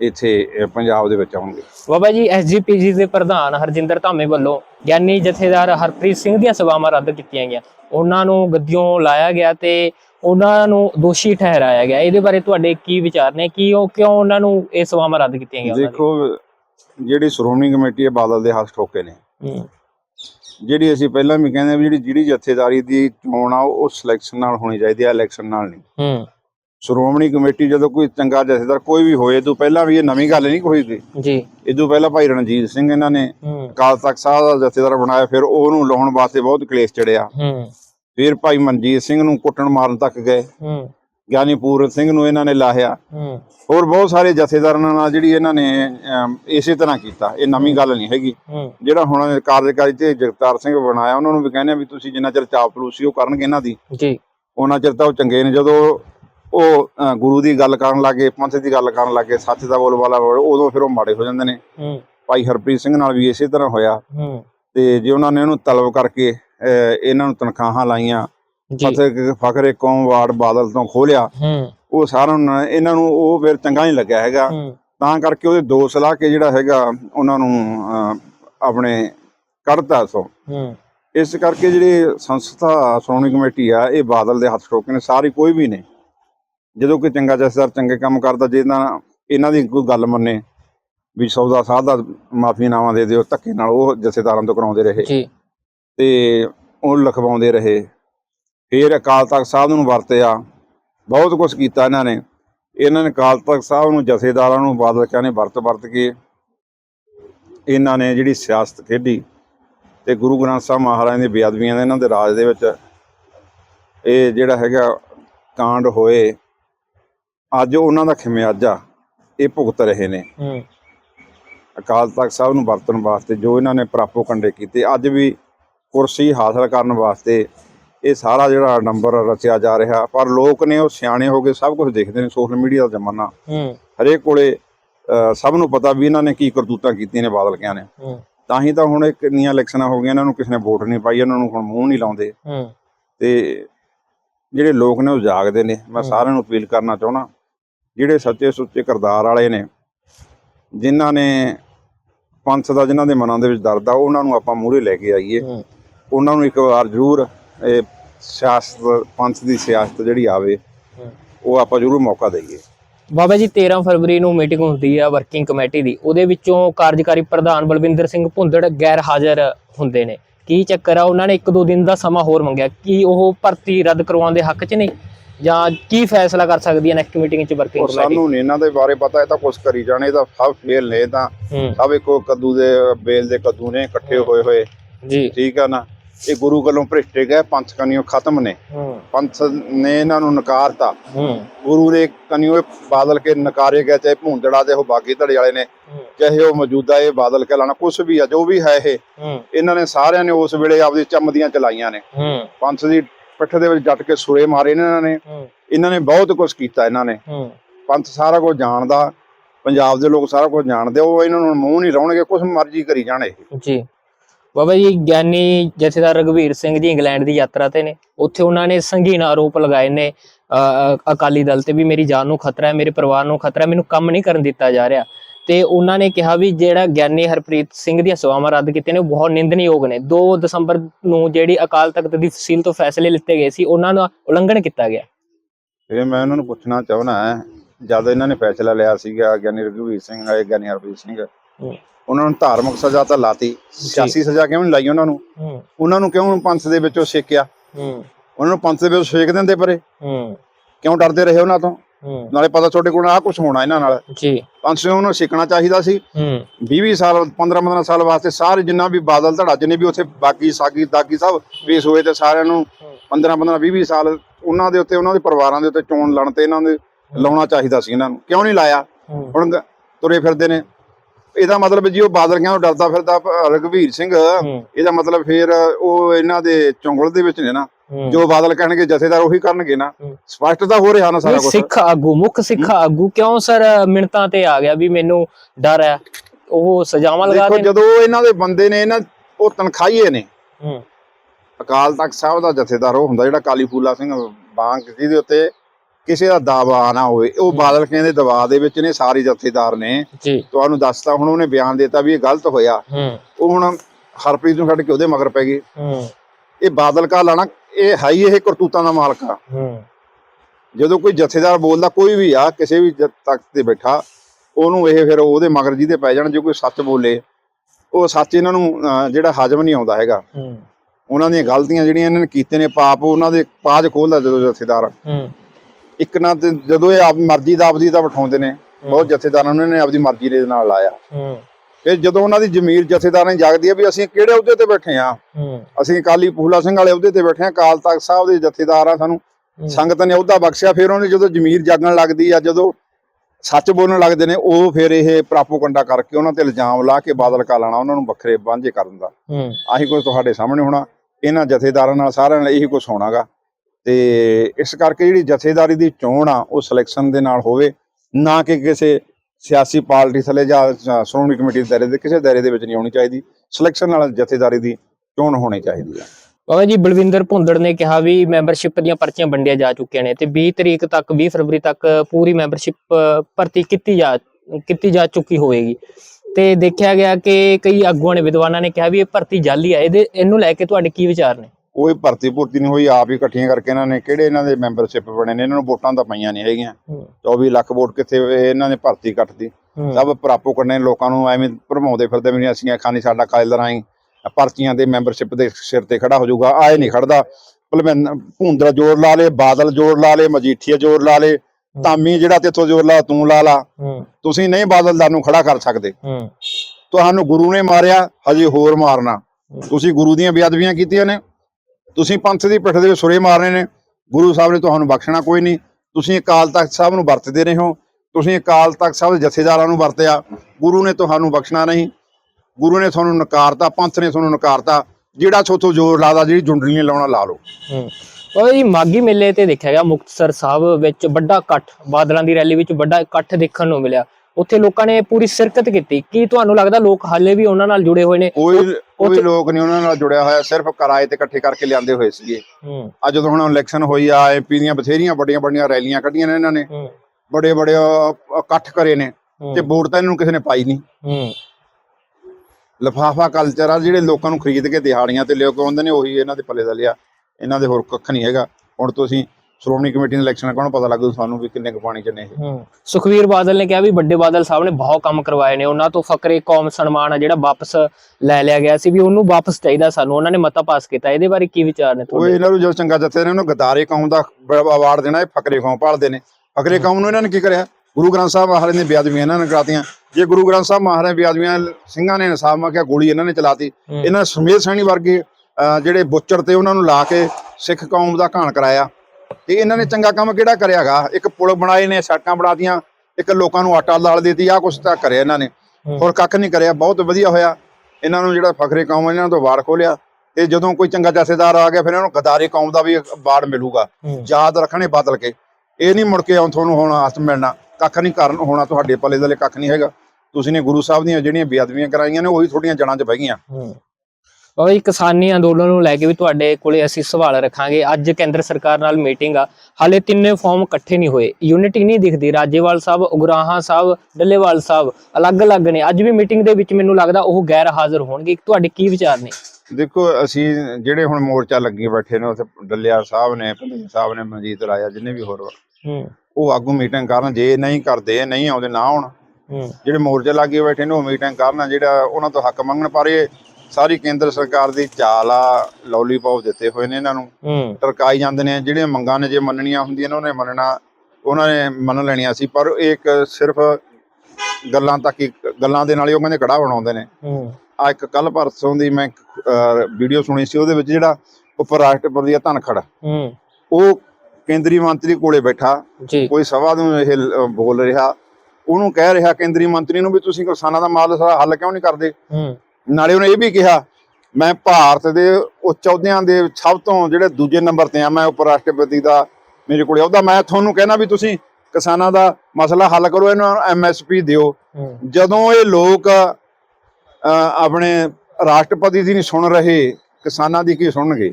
ਇੱਥੇ ਪੰਜਾਬ ਦੇ ਵਿੱਚ ਆਉਣਗੇ। ਬਾਬਾ ਜੀ ਐਸਜੀਪੀਜੀ ਦੇ ਪ੍ਰਧਾਨ ਹਰਜਿੰਦਰ ਧਾਮੇ ਵੱਲੋਂ ਗਿਆਨੀ ਜਥੇਦਾਰ ਹਰਪ੍ਰੀਤ ਸਿੰਘ ਦੀਆਂ ਸਭਾਵਾਂ ਰੱਦ ਕੀਤੀਆਂ ਗਈਆਂ। ਉਹਨਾਂ ਨੂੰ ਗੱਦੀਓਂ ਲਾਇਆ ਗਿਆ ਤੇ ਉਹਨਾਂ ਨੂੰ ਦੋਸ਼ੀ ਠਹਿਰਾਇਆ ਗਿਆ। ਇਹਦੇ ਬਾਰੇ ਤੁਹਾਡੇ ਕੀ ਵਿਚਾਰ ਨੇ? ਕੀ ਉਹ ਕਿਉਂ ਉਹਨਾਂ ਨੂੰ ਇਹ ਸਭਾਵਾਂ ਰੱਦ ਕੀਤੀਆਂ ਗਈਆਂ? ਦੇਖੋ ਜਿਹੜੀ ਸ਼੍ਰੋਮਣੀ ਕਮੇਟੀ ਹੈ ਬਾਦਲ ਦੇ ਹੱਥ ਠੋਕੇ ਨੇ। ਜਿਹੜੀ ਅਸੀਂ ਪਹਿਲਾਂ ਵੀ ਕਹਿੰਦੇ ਆ ਵੀ ਜਿਹੜੀ ਜਿਹੜੀ ਜਥੇਦਾਰੀ ਦੀ ਚੋਣ ਆ ਉਹ ਸਿਲੈਕਸ਼ਨ ਨਾਲ ਹੋਣੀ ਚਾਹੀਦੀ ਹੈ ਇਲੈਕਸ਼ਨ ਨਾਲ ਨਹੀਂ। ਹੂੰ। ਸ਼੍ਰੋਮਣੀ ਕਮੇਟੀ ਜਦੋਂ ਕੋਈ ਚੰਗਾ ਜਥੇਦਾਰ ਕੋਈ ਵੀ ਹੋਏ ਤੋਂ ਪਹਿਲਾਂ ਵੀ ਇਹ ਨਵੀਂ ਗੱਲ ਨਹੀਂ ਕੋਈ ਸੀ ਜੀ। ਇਹ ਤੋਂ ਪਹਿਲਾਂ ਭਾਈ ਰਣਜੀਤ ਸਿੰਘ ਇਹਨਾਂ ਨੇ ਅਕਾਲ ਤਖਤ ਸਾਹਿਬ ਦਾ ਜਥੇਦਾਰ ਬਣਾਇਆ ਫਿਰ ਉਹਨੂੰ ਲਾਉਣ ਵਾਸਤੇ ਬਹੁਤ ਕਲੇਸ਼ ਚੜਿਆ। ਹੂੰ। ਫਿਰ ਭਾਈ ਮਨਜੀਤ ਸਿੰਘ ਨੂੰ ਕੁੱਟਣ ਮਾਰਨ ਤੱਕ ਗਏ। ਹੂੰ। ਗਿਆਨੀ ਪੂਰਨ ਸਿੰਘ ਨੂੰ ਇਹਨਾਂ ਨੇ ਲਾਹਿਆ। ਹੋਰ ਬਹੁਤ ਸਾਰੇ ਜਥੇਦਾਰਾਂ ਨਾਲ ਜਿਹੜੀ ਇਹਨਾਂ ਨੇ ਇਸੇ ਤਰ੍ਹਾਂ ਕੀਤਾ। ਇਹ ਨਵੀਂ ਗੱਲ ਨਹੀਂ ਹੈਗੀ। ਜਿਹੜਾ ਹੁਣ ਕਾਰਜਕਾਰੀ ਤੇ ਜਗਤਾਰ ਸਿੰਘ ਬਣਾਇਆ ਉਹਨਾਂ ਨੂੰ ਵੀ ਕਹਿੰਦੇ ਆ ਵੀ ਤੁਸੀਂ ਜਿੰਨਾ ਚਿਰ ਚਾਪਲੂਸੀ ਉਹ ਕਰਨਗੇ ਇਹਨਾਂ ਦੀ। ਜੀ। ਉਹਨਾਂ ਚਿਰ ਤਾਂ ਉਹ ਚੰਗੇ ਨੇ। ਜਦੋਂ ਉਹ ਗੁਰੂ ਦੀ ਗੱਲ ਕਰਨ ਲੱਗੇ ਪੰਥ ਦੀ ਗੱਲ ਕਰਨ ਲੱਗੇ ਸੱਚ ਦਾ ਬੋਲਬਾਲਾ ਹੋਵੇ, ਉਦੋਂ ਫਿਰ ਉਹ ਮਾੜੇ ਹੋ ਜਾਂਦੇ ਨੇ। ਭਾਈ ਹਰਪ੍ਰੀਤ ਸਿੰਘ ਨਾਲ ਵੀ ਇਸੇ ਤਰ੍ਹਾਂ ਹੋਇਆ। ਤੇ ਜੇ ਉਹਨਾਂ ਨੇ ਉਹਨੂੰ ਤਲਬ ਕਰਕੇ ਇਹਨਾਂ ਨੂੰ ਤਨਖਾਹਾਂ ਲਾਈਆਂ ਫਤਿਹ ਫਖਰੇ ਕੌਮ ਵਾਰਡ ਬਾਦਲ ਤੋਂ ਖੋਲਿਆ। ਉਹ ਸਾਰਿਆਂ ਨੂੰ ਇਹਨਾਂ ਨੂੰ ਉਹ ਫਿਰ ਚੰਗਾ ਨਹੀਂ ਲੱਗਿਆ ਹੈਗਾ। ਤਾਂ ਕਰਕੇ ਉਹਦੇ ਦੋਸ਼ ਲਾ ਕੇ ਜਿਹੜਾ ਹੈਗਾ ਉਹਨਾਂ ਨੂੰ ਆਪਣੇ ਕੱਢਤਾ ਸੋ। ਇਸ ਕਰਕੇ ਜਿਹੜੀ ਸੰਸਥਾ ਸ਼੍ਰੋਮਣੀ ਕਮੇਟੀ ਆ ਇਹ ਬਾਦਲ ਦੇ ਹੱਥ ਠੋਕੇ ਨੇ ਸਾਰੀ ਕੋਈ ਵੀ ਨਹੀਂ। ਜਦੋਂ ਕੋਈ ਚੰਗਾ ਜਥੇਦਾਰ ਚੰਗੇ ਕੰਮ ਕਰਦਾ ਜਿਹਨਾਂ ਇਹਨਾਂ ਦੀ ਕੋਈ ਗੱਲ ਮੰਨੇ ਵੀ ਸੌਦਾ ਸਾਧ ਦਾ ਮਾਫੀਨਾਮਾ ਦੇ ਦਿਓ ਧੱਕੇ ਨਾਲ ਉਹ ਜਥੇਦਾਰਾਂ ਤੋਂ ਕਰਾਉਂਦੇ ਰਹੇ। ਜੀ। ਤੇ ਉਹ ਲਿਖਵਾਉਂਦੇ ਰਹੇ। ਫਿਰ ਅਕਾਲ ਤਖਤ ਸਾਹਿਬ ਨੂੰ ਵਰਤਿਆ। ਬਹੁਤ ਕੁਝ ਕੀਤਾ ਇਹਨਾਂ ਨੇ। ਇਹਨਾਂ ਨੇ ਅਕਾਲ ਤਖਤ ਸਾਹਿਬ ਨੂੰ ਜਥੇਦਾਰਾਂ ਨੂੰ ਬਾਦਲ ਕਹਿੰਦੇ ਵਰਤ ਵਰਤ ਕੇ ਇਹਨਾਂ ਨੇ ਜਿਹੜੀ ਸਿਆਸਤ ਖੇਡੀ ਤੇ ਗੁਰੂ ਗ੍ਰੰਥ ਸਾਹਿਬ ਮਹਾਰਾਜ ਦੀ ਬੇਅਦਬੀਆਂ ਦੇ ਇਹਨਾਂ ਦੇ ਰਾਜ ਦੇ ਵਿੱਚ ਇਹ ਜਿਹੜਾ ਹੈਗਾ ਕਾਂਡ ਹੋਏ। ਅੱਜ ਉਹਨਾਂ ਦਾ ਖਿਮਿਆਜਾ ਇਹ ਭੁਗਤ ਰਹੇ ਨੇ। ਅਕਾਲ ਤਖਤ ਸਾਹਿਬ ਨੂੰ ਵਰਤਣ ਵਾਸਤੇ ਜੋ ਇਹਨਾਂ ਨੇ ਪ੍ਰਾਪੋ ਕੰਡੇ ਕੀਤੇ। ਅੱਜ ਵੀ ਕੁਰਸੀ ਹਾਸਲ ਕਰਨ ਵਾਸਤੇ ਇਹ ਸਾਰਾ ਜਿਹੜਾ ਨੰਬਰ ਰਚਿਆ ਜਾ ਰਿਹਾ ਪਰ ਲੋਕ ਨੇ ਉਹ ਸਿਆਣੇ ਹੋ ਕੇ ਸਭ ਕੁਝ ਦੇਖਦੇ ਨੇ ਸੋਸ਼ਲ ਮੀਡੀਆ ਦਾ ਜ਼ਮਾਨਾ। ਹਰੇਕ ਕੋਲੇ ਸਭ ਨੂੰ ਪਤਾ ਵੀ ਇਹਨਾਂ ਨੇ ਕੀ ਕਰਤੂਤਾਂ ਕੀਤੀਆਂ ਨੇ ਬਾਦਲ ਕਿਆਂ ਨੇ ਤਾਂ ਹੀ ਤਾਂ ਹੁਣ ਕਿੰਨੀਆਂ ਇਲੈਕਸ਼ਨਾਂ ਹੋ ਗਈਆਂ ਇਹਨਾਂ ਨੂੰ ਕਿਸੇ ਨੇ ਵੋਟ ਨਹੀਂ ਪਾਈ ਇਹਨਾਂ ਨੂੰ ਹੁਣ ਮੂੰਹ ਨਹੀਂ ਲਾਉਂਦੇ। ਤੇ ਜਿਹੜੇ ਲੋਕ ਨੇ ਉਹ ਜਾਗਦੇ ਨੇ। ਮੈਂ। ਸਾਰਿਆਂ ਨੂੰ ਅਪੀਲ ਕਰਨਾ ਚਾਹੁੰਦਾ ਜਿਹੜੇ ਸੱਚੇ ਸੁੱਚੇ ਕਿਰਦਾਰ ਵਾਲੇ ਨੇ ਜਿਨ੍ਹਾਂ ਨੇ ਪੰਥ ਦਾ ਜਿਨ੍ਹਾਂ ਦੇ ਮਨਾਂ ਦੇ ਵਿੱਚ ਦਰਦ ਆ ਉਹਨਾਂ ਨੂੰ ਆਪਾਂ ਮੂਹਰੇ ਲੈ ਕੇ ਆਈਏ। ਉਹਨਾਂ ਨੂੰ ਇੱਕ ਵਾਰ ਜ਼ਰੂਰ ਇਹ ਸਿਆਸਤ ਪੰਥ ਦੀ ਸਿਆਸਤ ਜਿਹੜੀ ਆਵੇ। ਉਹ ਆਪਾਂ ਜ਼ਰੂਰ ਮੌਕਾ ਦਈਏ। ਬਾਬਾ ਜੀ 13 ਫਰਵਰੀ ਨੂੰ ਮੀਟਿੰਗ ਹੁੰਦੀ ਆ ਵਰਕਿੰਗ ਕਮੇਟੀ ਦੀ। ਉਹਦੇ ਵਿੱਚੋਂ ਕਾਰਜਕਾਰੀ ਪ੍ਰਧਾਨ ਬਲਵਿੰਦਰ ਸਿੰਘ ਭੁੰਦੜ ਗੈਰ ਹਾਜ਼ਰ ਹੁੰਦੇ ਨੇ। ਕੀ ਚੱਕਰ ਆ ਉਹਨਾਂ ਨੇ ਇੱਕ ਦੋ ਦਿਨ ਦਾ ਸਮਾਂ ਹੋਰ ਮੰਗਿਆ। ਕੀ ਉਹ ਭਰਤੀ ਰੱਦ ਕਰਵਾਉਣ ਦੇ ਹੱਕ 'ਚ ਨੇ? ਜਾਂ ਕੀ ਫੈਸਲਾ ਕਰ ਸਕਦੀ ਹੈ ਨੈਕਸਟ ਮੀਟਿੰਗ 'ਚ ਵਰਕਿੰਗ ਕਮੇਟੀ ਸਾਨੂੰ ਨੀ ਇਹਨਾਂ ਦੇ ਬਾਰੇ ਪਤਾ ਇਹ ਤਾਂ ਕੁਝ ਕਰੀ ਜਾਣੇ ਇਹ ਤਾਂ ਸਭ ਫੇਲ ਨੇ ਤਾਂ ਸਭ ਇੱਕੋ ਕੱਦੂ ਦੇ ਬੇਲ ਦੇ ਕੱਦੂ ਨੇ ਇਕੱਠੇ ਹੋਏ ਹੋਏ। ਜੀ। ਠੀਕ ਆ ਨਾ? ਇਹ ਗੁਰੂ ਵੱਲੋਂ ਭ੍ਰਿਸ਼ਟੇ ਗਏ ਪੰਥ ਕਨਿਓ ਖਤਮ ਨੇ। ਪੰਥ ਨੇ ਇਹਨਾਂ ਨੂੰ ਨਕਾਰਤਾ। ਗੁਰੂ ਨੇ ਕਨਿਓ ਇਹ ਬਾਦਲ ਕੇ ਨਕਾਰੇ ਗਏ ਚਾਹੇ ਭੂੰਦੜਾ ਦੇ ਉਹ ਬਾਗੀ ਧੜੇ ਵਾਲੇ ਨੇ ਚਾਹੇ ਉਹ ਮੌਜੂਦਾ ਇਹ ਬਾਦਲ ਕੇ ਲਾਣਾ ਕੁਝ ਵੀ ਆ ਜੋ ਵੀ ਹੈ ਇਹ। ਇਹਨਾਂ ਨੇ ਸਾਰਿਆਂ ਨੇ ਉਸ ਵੇਲੇ ਆਪਦੀ ਚੰਮਦੀਆਂ ਚਲਾਈਆਂ ਨੇ। ਪੰਥ ਦੀ ਪਿੱਠ ਦੇ ਵਿੱਚ ਡਟ ਕੇ ਸੁਰੇ ਮਾਰੇ ਨੇ ਇਹਨਾਂ ਨੇ। ਇਹਨਾਂ ਨੇ ਬਹੁਤ ਕੁਝ ਕੀਤਾ ਇਹਨਾਂ ਨੇ। ਪੰਥ ਸਾਰਾ ਕੁਝ ਜਾਣਦਾ ਪੰਜਾਬ ਦੇ ਲੋਕ ਸਾਰਾ ਕੁਝ ਜਾਣਦੇ ਉਹ ਇਹਨਾਂ ਨੂੰ ਮੂੰਹ ਨਹੀਂ ਲਾਉਣਗੇ ਕੁਝ ਮਰਜ਼ੀ ਕਰੀ ਜਾਣ ਇਹ। ਜੀ। ਬਾਬਾ ਜੀ, ਗਿਆਨੀ ਜਥੇਦਾਰ ਰਘਵੀਰ ਸਿੰਘ ਜੀ ਇੰਗਲੈਂਡ ਦੀ ਯਾਤਰਾ ਤੇ ਨੇ। ਉੱਥੇ ਉਹਨਾਂ ਨੇ ਸੰਗੀਨ ਆਰੋਪ ਲਗਾਏ ਨੇ। ਅਕਾਲੀ ਦਲ ਤੇ ਵੀ ਮੇਰੀ ਜਾਨ ਨੂੰ ਖਤਰਾ ਹੈ, ਮੇਰੇ ਪਰਿਵਾਰ ਨੂੰ ਖਤਰਾ ਹੈ, ਮੈਨੂੰ ਕੰਮ ਨਹੀਂ ਕਰਨ ਦਿੱਤਾ ਜਾ ਰਿਹਾ। ਤੇ ਉਹਨਾਂ ਨੇ ਕਿਹਾ ਵੀ ਜਿਹੜਾ ਗਿਆਨੀ ਹਰਪ੍ਰੀਤ ਸਿੰਘ ਦੀਆਂ ਸੇਵਾਵਾਂ ਰੱਦ ਕੀਤੀਆਂ ਨੇ, ਉਹ ਬਹੁਤ ਨਿੰਦਣਯੋਗ ਨੇ। 2 ਦਸੰਬਰ ਨੂੰ ਜਿਹੜੀ ਅਕਾਲ ਤਖਤ ਦੀ ਤਹਿਸੀਲ ਤੋਂ ਫੈਸਲੇ ਲਿੱਤੇ ਗਏ ਸੀ, ਉਹਨਾਂ ਦਾ ਉਲੰਘਣ ਕੀਤਾ ਗਿਆ। ਇਹ ਮੈਂ ਉਹਨਾਂ ਨੂੰ ਪੁੱਛਣਾ ਚਾਹੁੰਦਾ ਹੈ, ਜਦ ਇਹਨਾਂ ਨੇ ਫੈਸਲਾ ਲਿਆ ਸੀਗਾ ਗਿਆਨੀ ਰਘਵੀਰ ਸਿੰਘ ਆਏ ਗਿਆਨੀ ਹਰਪ੍ਰੀਤ ਸਿੰਘ ਉਹਨਾਂ ਨੂੰ ਧਾਰਮਿਕ ਸਜ਼ਾ ਤਾਂ ਲਾਤੀ। ਸਿਆਸੀ ਸਜ਼ਾ ਕਿਉਂ ਨਹੀਂ ਲਾਈ ਉਹਨਾਂ ਨੂੰ? ਉਹਨਾਂ ਨੂੰ ਕਿਉਂ ਪੰਥ ਦੇ ਵਿੱਚੋਂ ਛੇਕਿਆ ਉਹਨਾਂ ਨੂੰ ਪੰਥ ਦੇ ਵਿੱਚੋਂ ਛੇਕ ਦਿੰਦੇ ਪਰੇ? ਕਿਉਂ ਡਰਦੇ ਰਹੇ ਉਹਨਾਂ ਤੋਂ? ਨਾਲੇ ਪਤਾ ਤੁਹਾਡੇ ਕੋਲ ਆਹ ਕੁਝ ਹੋਣਾ ਇਹਨਾਂ ਨਾਲ। ਜੀ। ਪੰਥ ਨੂੰ ਉਹਨੂੰ ਛੇਕਣਾ ਚਾਹੀਦਾ ਸੀ। ਹੂੰ। 20 ਸਾਲ 15 15 ਸਾਲ ਵਾਸਤੇ ਸਾਰੇ ਜਿੰਨਾ ਵੀ ਬਾਦਲ ਧੜਾ ਜਿੰਨੇ ਵੀ ਉੱਥੇ ਬਾਕੀ ਸਾਗੀ ਦਾਗੀ ਸਭ ਪੇਸ਼ ਹੋਏ ਤੇ ਸਾਰਿਆਂ ਨੂੰ 15 15 20 20 ਸਾਲ ਉਹਨਾਂ ਦੇ ਉੱਤੇ ਉਹਨਾਂ ਦੇ ਪਰਿਵਾਰਾਂ ਦੇ ਉੱਤੇ ਚੋਣ ਲੜਨ ਤੇ ਇਹਨਾਂ ਦੇ ਲਾਉਣਾ ਚਾਹੀਦਾ ਸੀ ਇਹਨਾਂ ਨੂੰ। ਕਿਉਂ ਨਹੀਂ ਲਾਇਆ? ਹੁਣ ਤੁਰੇ ਫਿਰਦੇ ਨੇ। ਇਹਦਾ ਮਤਲਬ ਜੀ ਉਹ ਬਾਦਲ ਕਿਉਂ ਡਰਦਾ ਫਿਰਦਾ ਰਘਵੀਰ ਸਿੰਘ। ਇਹਦਾ ਮਤਲਬ ਫੇਰ ਉਹ ਇਹਨਾਂ ਦੇ ਚੁੰਗਲ ਦੇ ਵਿੱਚ ਨੇ ਨਾ। ਜੋ ਬਾਦਲ ਕਹਿਣਗੇ ਜਥੇਦਾਰ ਉਹੀ ਕਰਨਗੇ ਨਾ। ਸਪਸ਼ਟ ਤਾਂ ਹੋ ਰਿਹਾ ਨਾ ਸਾਰਾ ਕੁਝ ਸਿੱਖ ਆਗੂ ਮੁੱਖ ਸਿੱਖ ਆਗੂ ਕਿਉਂ ਸਰ ਮਿੰਟਾਂ ਤੇ ਆ ਗਿਆ ਵੀ ਮੈਨੂੰ ਡਰ ਹੈ? ਉਹ ਸਜ਼ਾਵਾਂ ਲਗਾ ਦੇਣ। ਜਦੋਂ ਇਹਨਾਂ ਦੇ ਬੰਦੇ ਨੇ ਇਹਨਾਂ ਉਹ ਤਨਖਾਹੀਏ ਨੇ। ਅਕਾਲ ਤਖਤ ਸਾਹਿਬ ਦਾ ਜਥੇਦਾਰ ਉਹ ਹੁੰਦਾ ਜਿਹੜਾ ਕਾਲੀ ਫੂਲਾ ਸਿੰਘ ਬਾਂਗ ਜਿਹਦੇ ਉੱਤੇ। ਕਿਸੇ ਦਾ ਦਾਵਾ ਨਾ ਹੋਵੇ। ਉਹ ਬਾਦਲ ਕਹਿੰਦੇ ਦਬਾਅ ਦੇ ਵਿੱਚ ਨੇ ਸਾਰੇ ਜਥੇਦਾਰ ਨੇ। ਜੀ। ਤੁਹਾਨੂੰ ਦੱਸਤਾ ਹੁਣ ਉਹਨੇ ਬਿਆਨ ਦਿੱਤਾ ਵੀ ਇਹ ਗਲਤ ਹੋਇਆ। ਹੂੰ। ਉਹ ਹੁਣ ਹਰਪ੍ਰੀਤ ਨੂੰ ਛੱਡ ਕੇ ਉਹਦੇ ਮਗਰ ਪੈ ਗਏ। ਹੂੰ। ਇਹ ਬਾਦਲ ਕਾ ਲਾਣਾ ਇਹ ਹੈ ਹੀ ਇਹ ਕਰਤੂਤਾਂ ਦਾ ਮਾਲਕ ਆ। ਹੂੰ। ਜਦੋਂ ਕੋਈ ਜਥੇਦਾਰ ਬੋਲਦਾ ਕੋਈ ਵੀ ਆ ਕਿਸੇ ਵੀ ਤਖਤ ਤੇ ਬੈਠਾ ਉਹਨੂੰ ਇਹ ਫਿਰ ਉਹਦੇ ਮਗਰ ਜਿਹਦੇ ਪੈ ਜਾਣ ਜੇ ਕੋਈ ਸੱਚ ਬੋਲੇ ਉਹ ਸੱਚ ਇਹਨਾਂ ਨੂੰ ਜਿਹੜਾ ਹਜਮ ਨਹੀਂ ਆਉਂਦਾ ਹੈਗਾ। ਹੂੰ। ਉਹਨਾਂ ਦੀਆਂ ਗਲਤੀਆਂ ਜਿਹੜੀਆਂ ਇਹਨਾਂ ਨੇ ਕੀਤੇ ਨੇ ਪਾਪ ਉਹਨਾਂ ਦੇ ਪਾਜ ਖੋਲਦਾ ਜਦੋਂ ਜਥੇਦਾਰ ਹੂੰ। ਇੱਕ ਨਾ ਤੇ ਜਦੋਂ ਇਹ ਆਪ ਮਰਜ਼ੀ ਦਾ ਆਪਦੀ ਦਾ ਬਿਠਾਉਂਦੇ ਨੇ ਬਹੁਤ ਜਥੇਦਾਰਾਂ ਨੂੰ ਆਪਦੀ ਮਰਜ਼ੀ ਦੇ ਨਾਲ ਲਾਇਆ। ਹੂੰ। ਫਿਰ ਜਦੋਂ ਉਹਨਾਂ ਦੀ ਜ਼ਮੀਰ ਜਥੇਦਾਰਾਂ ਜਾਗਦੀ ਹੈ ਵੀ ਅਸੀਂ ਕਿਹੜੇ ਅਹੁਦੇ ਤੇ ਬੈਠੇ ਆ ਅਸੀਂ ਅਕਾਲੀ ਫੂਲਾ ਸਿੰਘ ਵਾਲੇ ਅਹੁਦੇ ਤੇ ਬੈਠੇ ਆ ਕਾਲ ਤਖਤ ਸਾਹਿਬ ਦੇ ਜਥੇਦਾਰ ਆ ਸਾਨੂੰ। ਸੰਗਤ ਨੇ ਅਹੁਦਾ ਬਖਸ਼ਿਆ ਫਿਰ ਉਹਨੇ ਜਦੋਂ ਜ਼ਮੀਰ ਜਾਗਣ ਲੱਗਦੀ ਆ ਜਦੋਂ ਸੱਚ ਬੋਲਣ ਲੱਗਦੇ ਨੇ ਉਹ ਫਿਰ ਇਹ ਪ੍ਰਾਪੋਗੰਡਾ ਕਰਕੇ ਉਹਨਾਂ ਤੇ ਇਲਜ਼ਾਮ ਲਾ ਕੇ ਬਾਦਲ ਕਾ ਲਾਣਾ ਉਹਨਾਂ ਨੂੰ ਵੱਖਰੇ ਵਾਂਝੇ ਕਰ ਦਿੰਦਾ ਆਹੀ ਕੁਝ ਤੁਹਾਡੇ ਸਾਹਮਣੇ ਹੋਣਾ। ਇਹਨਾਂ ਜਥੇਦਾਰਾਂ ਨਾਲ ਸਾਰਿਆਂ ਨਾਲ ਇਹੀ ਕੁਝ ਹੋਣਾਗਾ। ਤੇ ਇਸ ਕਰਕੇ ਜਿਹੜੀ ਜਥੇਦਾਰੀ ਦੀ ਚੋਣ ਆ, ਉਹ ਸਿਲੈਕਸ਼ਨ ਦੇ ਨਾਲ ਹੋਵੇ, ਨਾ ਕਿ ਕਿਸੇ ਸਿਆਸੀ ਪਾਰਟੀ ਥਲੇ ਜਾਂ ਸ਼੍ਰੋਮਣੀ ਕਮੇਟੀ ਦੇ ਦਾਇਰੇ ਦੇ, ਕਿਸੇ ਦਾਇਰੇ ਦੇ ਵਿੱਚ ਨਹੀਂ ਹੋਣੀ ਚਾਹੀਦੀ। ਸਿਲੈਕਸ਼ਨ ਨਾਲ ਜਥੇਦਾਰੀ ਦੀ ਚੋਣ ਹੋਣੀ ਚਾਹੀਦੀ ਹੈ। ਬਾਬਾ ਜੀ, ਬਲਵਿੰਦਰ ਭੁੰਦੜ ਨੇ ਕਿਹਾ ਵੀ ਮੈਂਬਰਸ਼ਿਪ ਦੀਆਂ ਪਰਚੀਆਂ ਵੰਡੀਆਂ ਜਾ ਚੁੱਕੀਆਂ ਨੇ ਤੇ 20 ਤਰੀਕ ਤੱਕ 20 ਫਰਵਰੀ ਤੱਕ ਪੂਰੀ ਮੈਂਬਰਸ਼ਿਪ ਭਰਤੀ ਕੀਤੀ ਜਾ ਕੀਤੀ ਜਾ ਚੁੱਕੀ ਹੋਵੇਗੀ। ਤੇ ਦੇਖਿਆ ਗਿਆ ਕਿ ਕਈ ਆਗੂਆਂ ਨੇ, ਵਿਦਵਾਨਾਂ ਨੇ ਕਿਹਾ ਵੀ ਇਹ ਭਰਤੀ ਜਾਲੀ ਆ, ਇਹਦੇ, ਇਹਨੂੰ ਲੈ ਕੇ ਤੁਹਾਡੇ ਕੀ ਵਿਚਾਰ ਨੇ? ਕੋਈ ਭਰਤੀ ਭੁਰਤੀ ਨਹੀਂ ਹੋਈ ਆਪ ਹੀ ਇਕੱਠੀਆਂ ਕਰਕੇ ਇਹਨਾਂ ਨੇ ਕਿਹੜੇ ਇਹਨਾਂ ਦੇ ਮੈਂਬਰਸ਼ਿਪ ਬਣੇ ਨੇ ਇਹਨਾਂ ਨੂੰ ਵੋਟਾਂ ਤਾਂ ਪਈਆਂ ਨਹੀਂ ਹੈਗੀਆਂ। 24 ਲੱਖ ਵੋਟ ਕਿੱਥੇ ਇਹਨਾਂ ਨੇ ਭਰਤੀ ਕੱਟਦੀ ਸਭ ਪ੍ਰਾਪੋ ਕਰਨੇ ਲੋਕਾਂ ਨੂੰ ਐਵੇਂ ਭਰਮਾਉਂਦੇ ਫਿਰਦੇ ਵੀ ਨਹੀਂ ਅਸੀਂ ਖਾਨੀ ਸਾਡਾ ਕਾਇਲ ਰਾਹੀਂ ਪਰਚੀਆਂ ਦੇ ਮੈਂਬਰਸ਼ਿਪ ਦੇ ਸਿਰ ਤੇ ਖੜਾ ਹੋ ਜਾਊਗਾ ਆਏ ਨਹੀਂ ਖੜਦਾ। ਭੂੰਦਰਾ ਜੋਰ ਲਾ ਲੇ ਬਾਦਲ ਜੋਰ ਲਾ ਲੇ ਮਜੀਠੀਆ ਜੋਰ ਲਾ ਲੇ ਧਾਮੀ ਜਿਹੜਾ ਤੇਥੋਂ ਜੋਰ ਲਾ ਤੂੰ ਲਾ ਲਾ। ਤੁਸੀਂ ਨਹੀਂ ਬਾਦਲਦਾਰ ਨੂੰ ਖੜਾ ਕਰ ਸਕਦੇ। ਤੁਹਾਨੂੰ ਗੁਰੂ ਨੇ ਮਾਰਿਆ ਹਜੇ ਹੋਰ ਮਾਰਨਾ। ਤੁਸੀਂ ਗੁਰੂ ਦੀਆਂ ਬੇਅਦਬੀਆਂ ਕੀਤੀਆਂ ਨੇ। ਤੁਸੀਂ ਪੰਥ ਦੀ ਪਿੱਠ ਦੇ ਸੁਰੇ ਮਾਰਨੇ ਨੇ, ਗੁਰੂ ਸਾਹਿਬ ਨੇ ਤੁਹਾਨੂੰ ਬਖਸ਼ਣਾ ਕੋਈ ਨਹੀਂ। ਤੁਸੀਂ ਅਕਾਲ ਤਖਤ ਸਾਹਿਬ ਨੂੰ ਵਰਤਦੇ ਰਹੇ ਹੋ, ਤੁਸੀਂ ਅਕਾਲ ਤਖਤ ਸਾਹਿਬ ਦੇ ਜਥੇਦਾਰਾਂ ਨੂੰ ਵਰਤਿਆ, ਗੁਰੂ ਨੇ ਤੁਹਾਨੂੰ ਬਖਸ਼ਣਾ ਨਹੀਂ। ਗੁਰੂ ਨੇ ਤੁਹਾਨੂੰ ਨਕਾਰਤਾ, ਪੰਥ ਨੇ ਤੁਹਾਨੂੰ ਨਕਾਰਤਾ, ਜਿਹੜਾ ਸੋਥੋਂ ਜ਼ੋਰ ਲਾਦਾ, ਜਿਹੜੀ ਜੁੰਡਲੀਆਂ ਲਾਉਣਾ, ਲਾ ਲਓ। ਹੂੰ। ਮਾਗੀ ਮੇਲੇ ਤੇ ਦੇਖਿਆ ਗਿਆ, ਮੁਕਤਸਰ ਸਾਹਿਬ ਵਿੱਚ ਵੱਡਾ ਇਕੱਠ, ਬਾਦਲਾਂ ਦੀ ਰੈਲੀ ਵਿੱਚ ਵੱਡਾ ਇਕੱਠ ਦੇਖਣ ਨੂੰ ਮਿਲਿਆ। ਉੱਥੇ ਲੋਕਾਂ ਨੇ ਪੂਰੀ ਸ਼ਿਰਕਤ ਕੀਤੀ। ਕੀ ਤੁਹਾਨੂੰ ਲੱਗਦਾ ਲੋਕ ਹਾਲੇ ਵੀ ਉਹਨਾਂ ਨਾਲ ਜੁੜੇ ਹੋਏ ਨੇ? ਕੋਈ ਕੋਈ ਲੋਕ ਨਹੀਂ ਉਹਨਾਂ ਨਾਲ ਜੁੜਿਆ ਹੋਇਆ ਸਿਰਫ ਕਿਰਾਏ ਤੇ ਇਕੱਠੇ ਕਰਕੇ ਲਿਆਂਦੇ ਹੋਏ ਸੀਗੇ। ਅੱਜ ਜਦੋਂ ਹੁਣ ਇਲੈਕਸ਼ਨ ਹੋਈ ਆ ਐਮਪੀ ਦੀਆਂ ਬਥੇਰੀਆਂ ਵੱਡੀਆਂ ਵੱਡੀਆਂ ਰੈਲੀਆਂ ਕੱਢੀਆਂ ਨੇ ਇਹਨਾਂ ਨੇ। ਬੜੇ ਬੜੇ ਇਕੱਠ ਕਰੇ ਨੇ ਤੇ ਵੋਟ ਤਾਂ ਇਹਨੂੰ ਕਿਸੇ ਨੇ ਪਾਈ ਨਹੀਂ। ਲਫਾਫਾ ਕਲਚਰ ਆ ਜਿਹੜੇ ਲੋਕਾਂ ਨੂੰ ਖਰੀਦ ਕੇ ਦਿਹਾੜੀਆਂ ਤੇ ਲਿਓ ਕੇ ਆਉਂਦੇ ਨੇ ਉਹੀ ਇਹਨਾਂ ਦੇ ਪੱਲੇ ਦਾ ਲਿਆ। ਇਹਨਾਂ ਦੇ ਹੋਰ ਕੱਖ ਨਹੀਂ ਹੈਗਾ। ਹੁਣ ਤੁਸੀਂ ਸ਼੍ਰੋਮਣੀ ਕਮੇਟੀ ਦੇ ਇਲੈਕਸ਼ਨ ਕੋਣ ਪਤਾ ਲੱਗੂ ਤੁਹਾਨੂੰ ਵੀ ਕਿੰਨੇ ਕੁ ਪਾਣੀ ਚ ਨੇ ਇਹ। ਹੂੰ। ਸੁਖਵੀਰ ਬਾਦਲ ਨੇ ਕਿਹਾ ਵੀ ਵੱਡੇ ਬਾਦਲ ਸਾਹਿਬ ਨੇ ਬਹੁਤ ਕੰਮ ਕਰਵਾਏ ਨੇ। ਉਹਨਾਂ ਤੋਂ ਫਕਰੇ ਕੌਮ ਸਨਮਾਨ ਆ ਜਿਹੜਾ ਵਾਪਸ ਲੈ ਲਿਆ ਗਿਆ ਸੀ ਵੀ ਉਹਨੂੰ ਵਾਪਸ ਚਾਹੀਦਾ ਸਾਨੂੰ। ਉਹਨਾਂ ਨੇ ਮਤਾ ਪਾਸ ਕੀਤਾ। ਇਹਦੇ ਬਾਰੇ ਕੀ ਵਿਚਾਰ ਨੇ ਉਹ ਤੁਹਾਡੇ? ਇਹਨਾਂ ਨੂੰ ਜੋ ਚੰਗਾ ਜੱਥੇ ਨੇ ਉਹਨੂੰ ਗਦਾਰੇ ਕੌਮ ਦਾ ਅਵਾਰਡ ਦੇਣਾ ਇਹ ਫਕਰੇ ਕੌਮ ਭਾਲਦੇ ਨੇ। ਫਕਰੇ ਕੌਮ ਨੂੰ ਇਹਨਾਂ ਨੇ ਕੀ ਕਰਿਆ? ਗੁਰੂ ਗ੍ਰੰਥ ਸਾਹਿਬ ਮਹਾਰਾਜ ਨੇ ਬੇਅਦਬੀਆਂ ਇਹਨਾਂ ਨੇ ਕਰਾਤੀਆਂ। ਜੇ ਗੁਰੂ ਗ੍ਰੰਥ ਸਾਹਿਬ ਮਹਾਰਾਜ ਬੇਅਦਬੀਆਂ ਸਿੰਘਾਂ ਨੇ ਇਨਸਾਫ ਮੰਗਿਆ ਗੋਲੀ ਇਹਨਾਂ ਨੇ ਚਲਾਤੀ। ਇਹਨਾਂ ਨੇ ਸੈਣੀ ਵਰਗੇ ਅਹ, ਜਿਹੜੇ ਬੁੱਚੜ ਤੇ ਉਹਨਾਂ ਨੂੰ ਲਾ ਕੇ ਸਿੱਖ ਕੌਮ ਦਾ ਘਾਣ ਕਰਾਇਆ। ਤੇ ਇਹਨਾਂ ਨੇ ਚੰਗਾ ਕੰਮ ਕਿਹੜਾ ਕਰਿਆਗਾ? ਇੱਕ ਪੁਲ ਬਣਾਏ ਨੇ ਸੜਕਾਂ ਬਣਾਤੀਆਂ ਇੱਕ ਲੋਕਾਂ ਨੂੰ ਆਟਾ ਦਾਲ ਦਿੱਤੀ ਆ ਕੁਛ ਤਾਂ ਕਰਿਆ ਇਹਨਾਂ ਨੇ। ਹੋਰ ਕੱਖ ਨਹੀਂ ਕਰਿਆ ਬਹੁਤ ਵਧੀਆ ਹੋਇਆ। ਇਹਨਾਂ ਨੂੰ ਜਿਹੜਾ ਫਖਰੇ ਕੌਮ ਇਹਨਾਂ ਤੋਂ ਵਾਰ ਖੋਲਿਆ। ਤੇ ਜਦੋਂ ਕੋਈ ਚੰਗਾ ਜਥੇਦਾਰ ਆ ਗਿਆ ਫਿਰ ਇਹਨਾਂ ਨੂੰ ਗਦਾਰੇ ਕੌਮ ਦਾ ਵੀ ਵਾਰਡ ਮਿਲੂਗਾ। ਯਾਦ ਰੱਖਣੇ ਬਦਲ ਕੇ। ਇਹ ਨਹੀਂ ਮੁੜ ਕੇ ਆਉਂ ਤੁਹਾਨੂੰ ਹੁਣ ਹੱਥ ਮਿਲਣਾ। ਕੱਖ ਨਹੀਂ ਕਰਨ ਹੋਣਾ ਤੁਹਾਡੇ ਪੱਲੇ ਦਲੇ ਕੱਖ ਨਹੀਂ ਹੈਗਾ। ਤੁਸੀਂ ਨੇ ਗੁਰੂ ਸਾਹਿਬ ਦੀਆਂ ਜਿਹੜੀਆਂ ਬੇਅਦਬੀਆਂ ਕਰਾਈਆਂ ਨੇ ਉਹੀ ਤੁਹਾਡੀਆਂ ਜੜਾਂ 'ਚ ਬਹਿ ਗਈਆਂ। ਬਾਬਾ ਜੀ ਕਿਸਾਨੀ ਅੰਦੋਲਨ ਨੂੰ ਲੈ ਕੇ ਵੀ ਤੁਹਾਡੇ ਕੋਲੇ ਅਸੀਂ ਸਵਾਲ ਰੱਖਾਂਗੇ। ਅੱਜ ਕੇਂਦਰ ਸਰਕਾਰ ਨਾਲ ਮੀਟਿੰਗ ਆ। ਹਾਲੇ ਤਿੰਨੇ ਫਾਰਮ ਇਕੱਠੇ ਨਹੀਂ ਹੋਏ। ਯੂਨਿਟੀ ਨਹੀਂ ਦਿਖਦੀ। ਰਾਜੇਵਾਲ ਸਾਹਿਬ ਉਗਰਾਹਾਂ ਸਾਹਿਬ ਡੱਲੇਵਾਲ ਸਾਹਿਬ ਅਲੱਗ-ਅਲੱਗ ਨੇ। ਅੱਜ ਵੀ ਮੀਟਿੰਗ ਦੇ ਵਿੱਚ ਮੈਨੂੰ ਲੱਗਦਾ ਉਹ ਗੈਰ ਹਾਜ਼ਰ ਹੋਣਗੇ। ਤੁਹਾਡੇ ਕੀ ਵਿਚਾਰ ਨੇ? ਦੇਖੋ ਅਸੀਂ ਜਿਹੜੇ ਹੁਣ ਮੋਰਚਾ ਲੱਗੇ ਬੈਠੇ ਨੇ ਉੱਥੇ ਡੱਲਿਆ ਸਾਹਿਬ ਨੇ ਭੰਦੇ ਸਾਹਿਬ ਨੇ ਮਨਜੀਤ ਰਾਇਆ ਜਿੰਨੇ ਵੀ ਹੋਰ ਉਹ ਆਗੂ ਮੀਟਿੰਗ ਕਰਨ ਜੇ ਨਹੀਂ ਕਰਦੇ ਨਹੀਂ ਆਉਂਦੇ ਨਾ ਆਉਣ। ਜਿਹੜੇ ਮੋਰਚੇ ਲੱਗੇ ਬੈਠੇ ਨੇ ਉਹ ਮੀਟਿੰਗ ਕਰਨ ਜਿਹੜਾ ਉਹਨਾਂ ਤੋਂ ਹੱਕ ਮੰਗਣ ਪਰ ਇਹ ਸਾਰੀ ਕੇਂਦਰ ਸਰਕਾਰ ਦੀ ਚਾਲ ਆ ਲੋਲੀਪੌਪ ਦਿੱਤੇ ਹੋਏ ਨੇ ਇਹਨਾਂ ਨੂੰ। ਹੂੰ। ਟਰਕਾਈ ਜਾਂਦੇ ਨੇ ਜਿਹੜੀਆਂ ਮੰਗਾਂ ਨੇ ਜੇ ਮੰਨਣੀਆਂ ਹੁੰਦੀਆਂ ਨੇ ਉਹਨੇ ਮੰਨਣਾ ਉਹਨਾਂ ਨੇ ਮੰਨ ਲੈਣੀਆਂ ਸੀ ਪਰ ਇਹ ਇੱਕ ਸਿਰਫ ਗੱਲਾਂ ਤੱਕ ਹੀ ਗੱਲਾਂ ਦੇ ਨਾਲ ਹੀ ਉਹ ਕਹਿੰਦੇ ਕੜਾ ਬਣਾਉਂਦੇ ਨੇ। ਹੂੰ। ਆ ਇੱਕ ਕੱਲ ਪਰਸੋਂ ਦੀ ਮੈਂ ਵੀਡੀਓ ਸੁਣੀ ਸੀ ਉਹਦੇ ਵਿੱਚ ਜਿਹੜਾ ਉਪ ਰਾਸ਼ਟਰਪਤੀ ਦਾ ਧਨਖੜ ਹੂੰ। ਉਹ ਕੇਂਦਰੀ ਮੰਤਰੀ ਕੋਲੇ ਬੈਠਾ ਕੋਈ ਸਭਾ ਨੂੰ ਇਹ ਬੋਲ ਰਿਹਾ ਉਹਨੂੰ ਕਹਿ ਰਿਹਾ ਕੇਂਦਰੀ ਮੰਤਰੀ ਨੂੰ ਵੀ ਤੁਸੀਂ ਕਿਸਾਨਾਂ ਦਾ ਸਾਰਾ ਹੱਲ ਕਿਉਂ ਨਹੀਂ ਕਰਦੇ? ਨਾਲੇ ਉਹਨੇ ਇਹ ਵੀ ਕਿਹਾ ਮੈਂ ਭਾਰਤ ਦੇ ਉੱਚ ਅਹੁਦਿਆਂ ਦੇ ਸਭ ਤੋਂ ਜਿਹੜੇ ਦੂਜੇ ਨੰਬਰ ਤੇ ਆ ਮੈਂ ਉਪ ਰਾਸ਼ਟਰਪਤੀ ਦਾ ਮੇਰੇ ਕੋਲ ਅਹੁਦਾ ਮੈਂ ਤੁਹਾਨੂੰ ਕਹਿਣਾ ਵੀ ਤੁਸੀਂ ਕਿਸਾਨਾਂ ਦਾ ਮਸਲਾ ਹੱਲ ਕਰੋ ਇਹਨਾਂ ਨੂੰ ਐਮਐਸਪੀ ਦਿਓ। ਜਦੋਂ ਇਹ ਲੋਕ ਆਪਣੇ ਰਾਸ਼ਟਰਪਤੀ ਦੀ ਨਹੀਂ ਸੁਣ ਰਹੇ ਕਿਸਾਨਾਂ ਦੀ ਕੀ ਸੁਣਨਗੇ?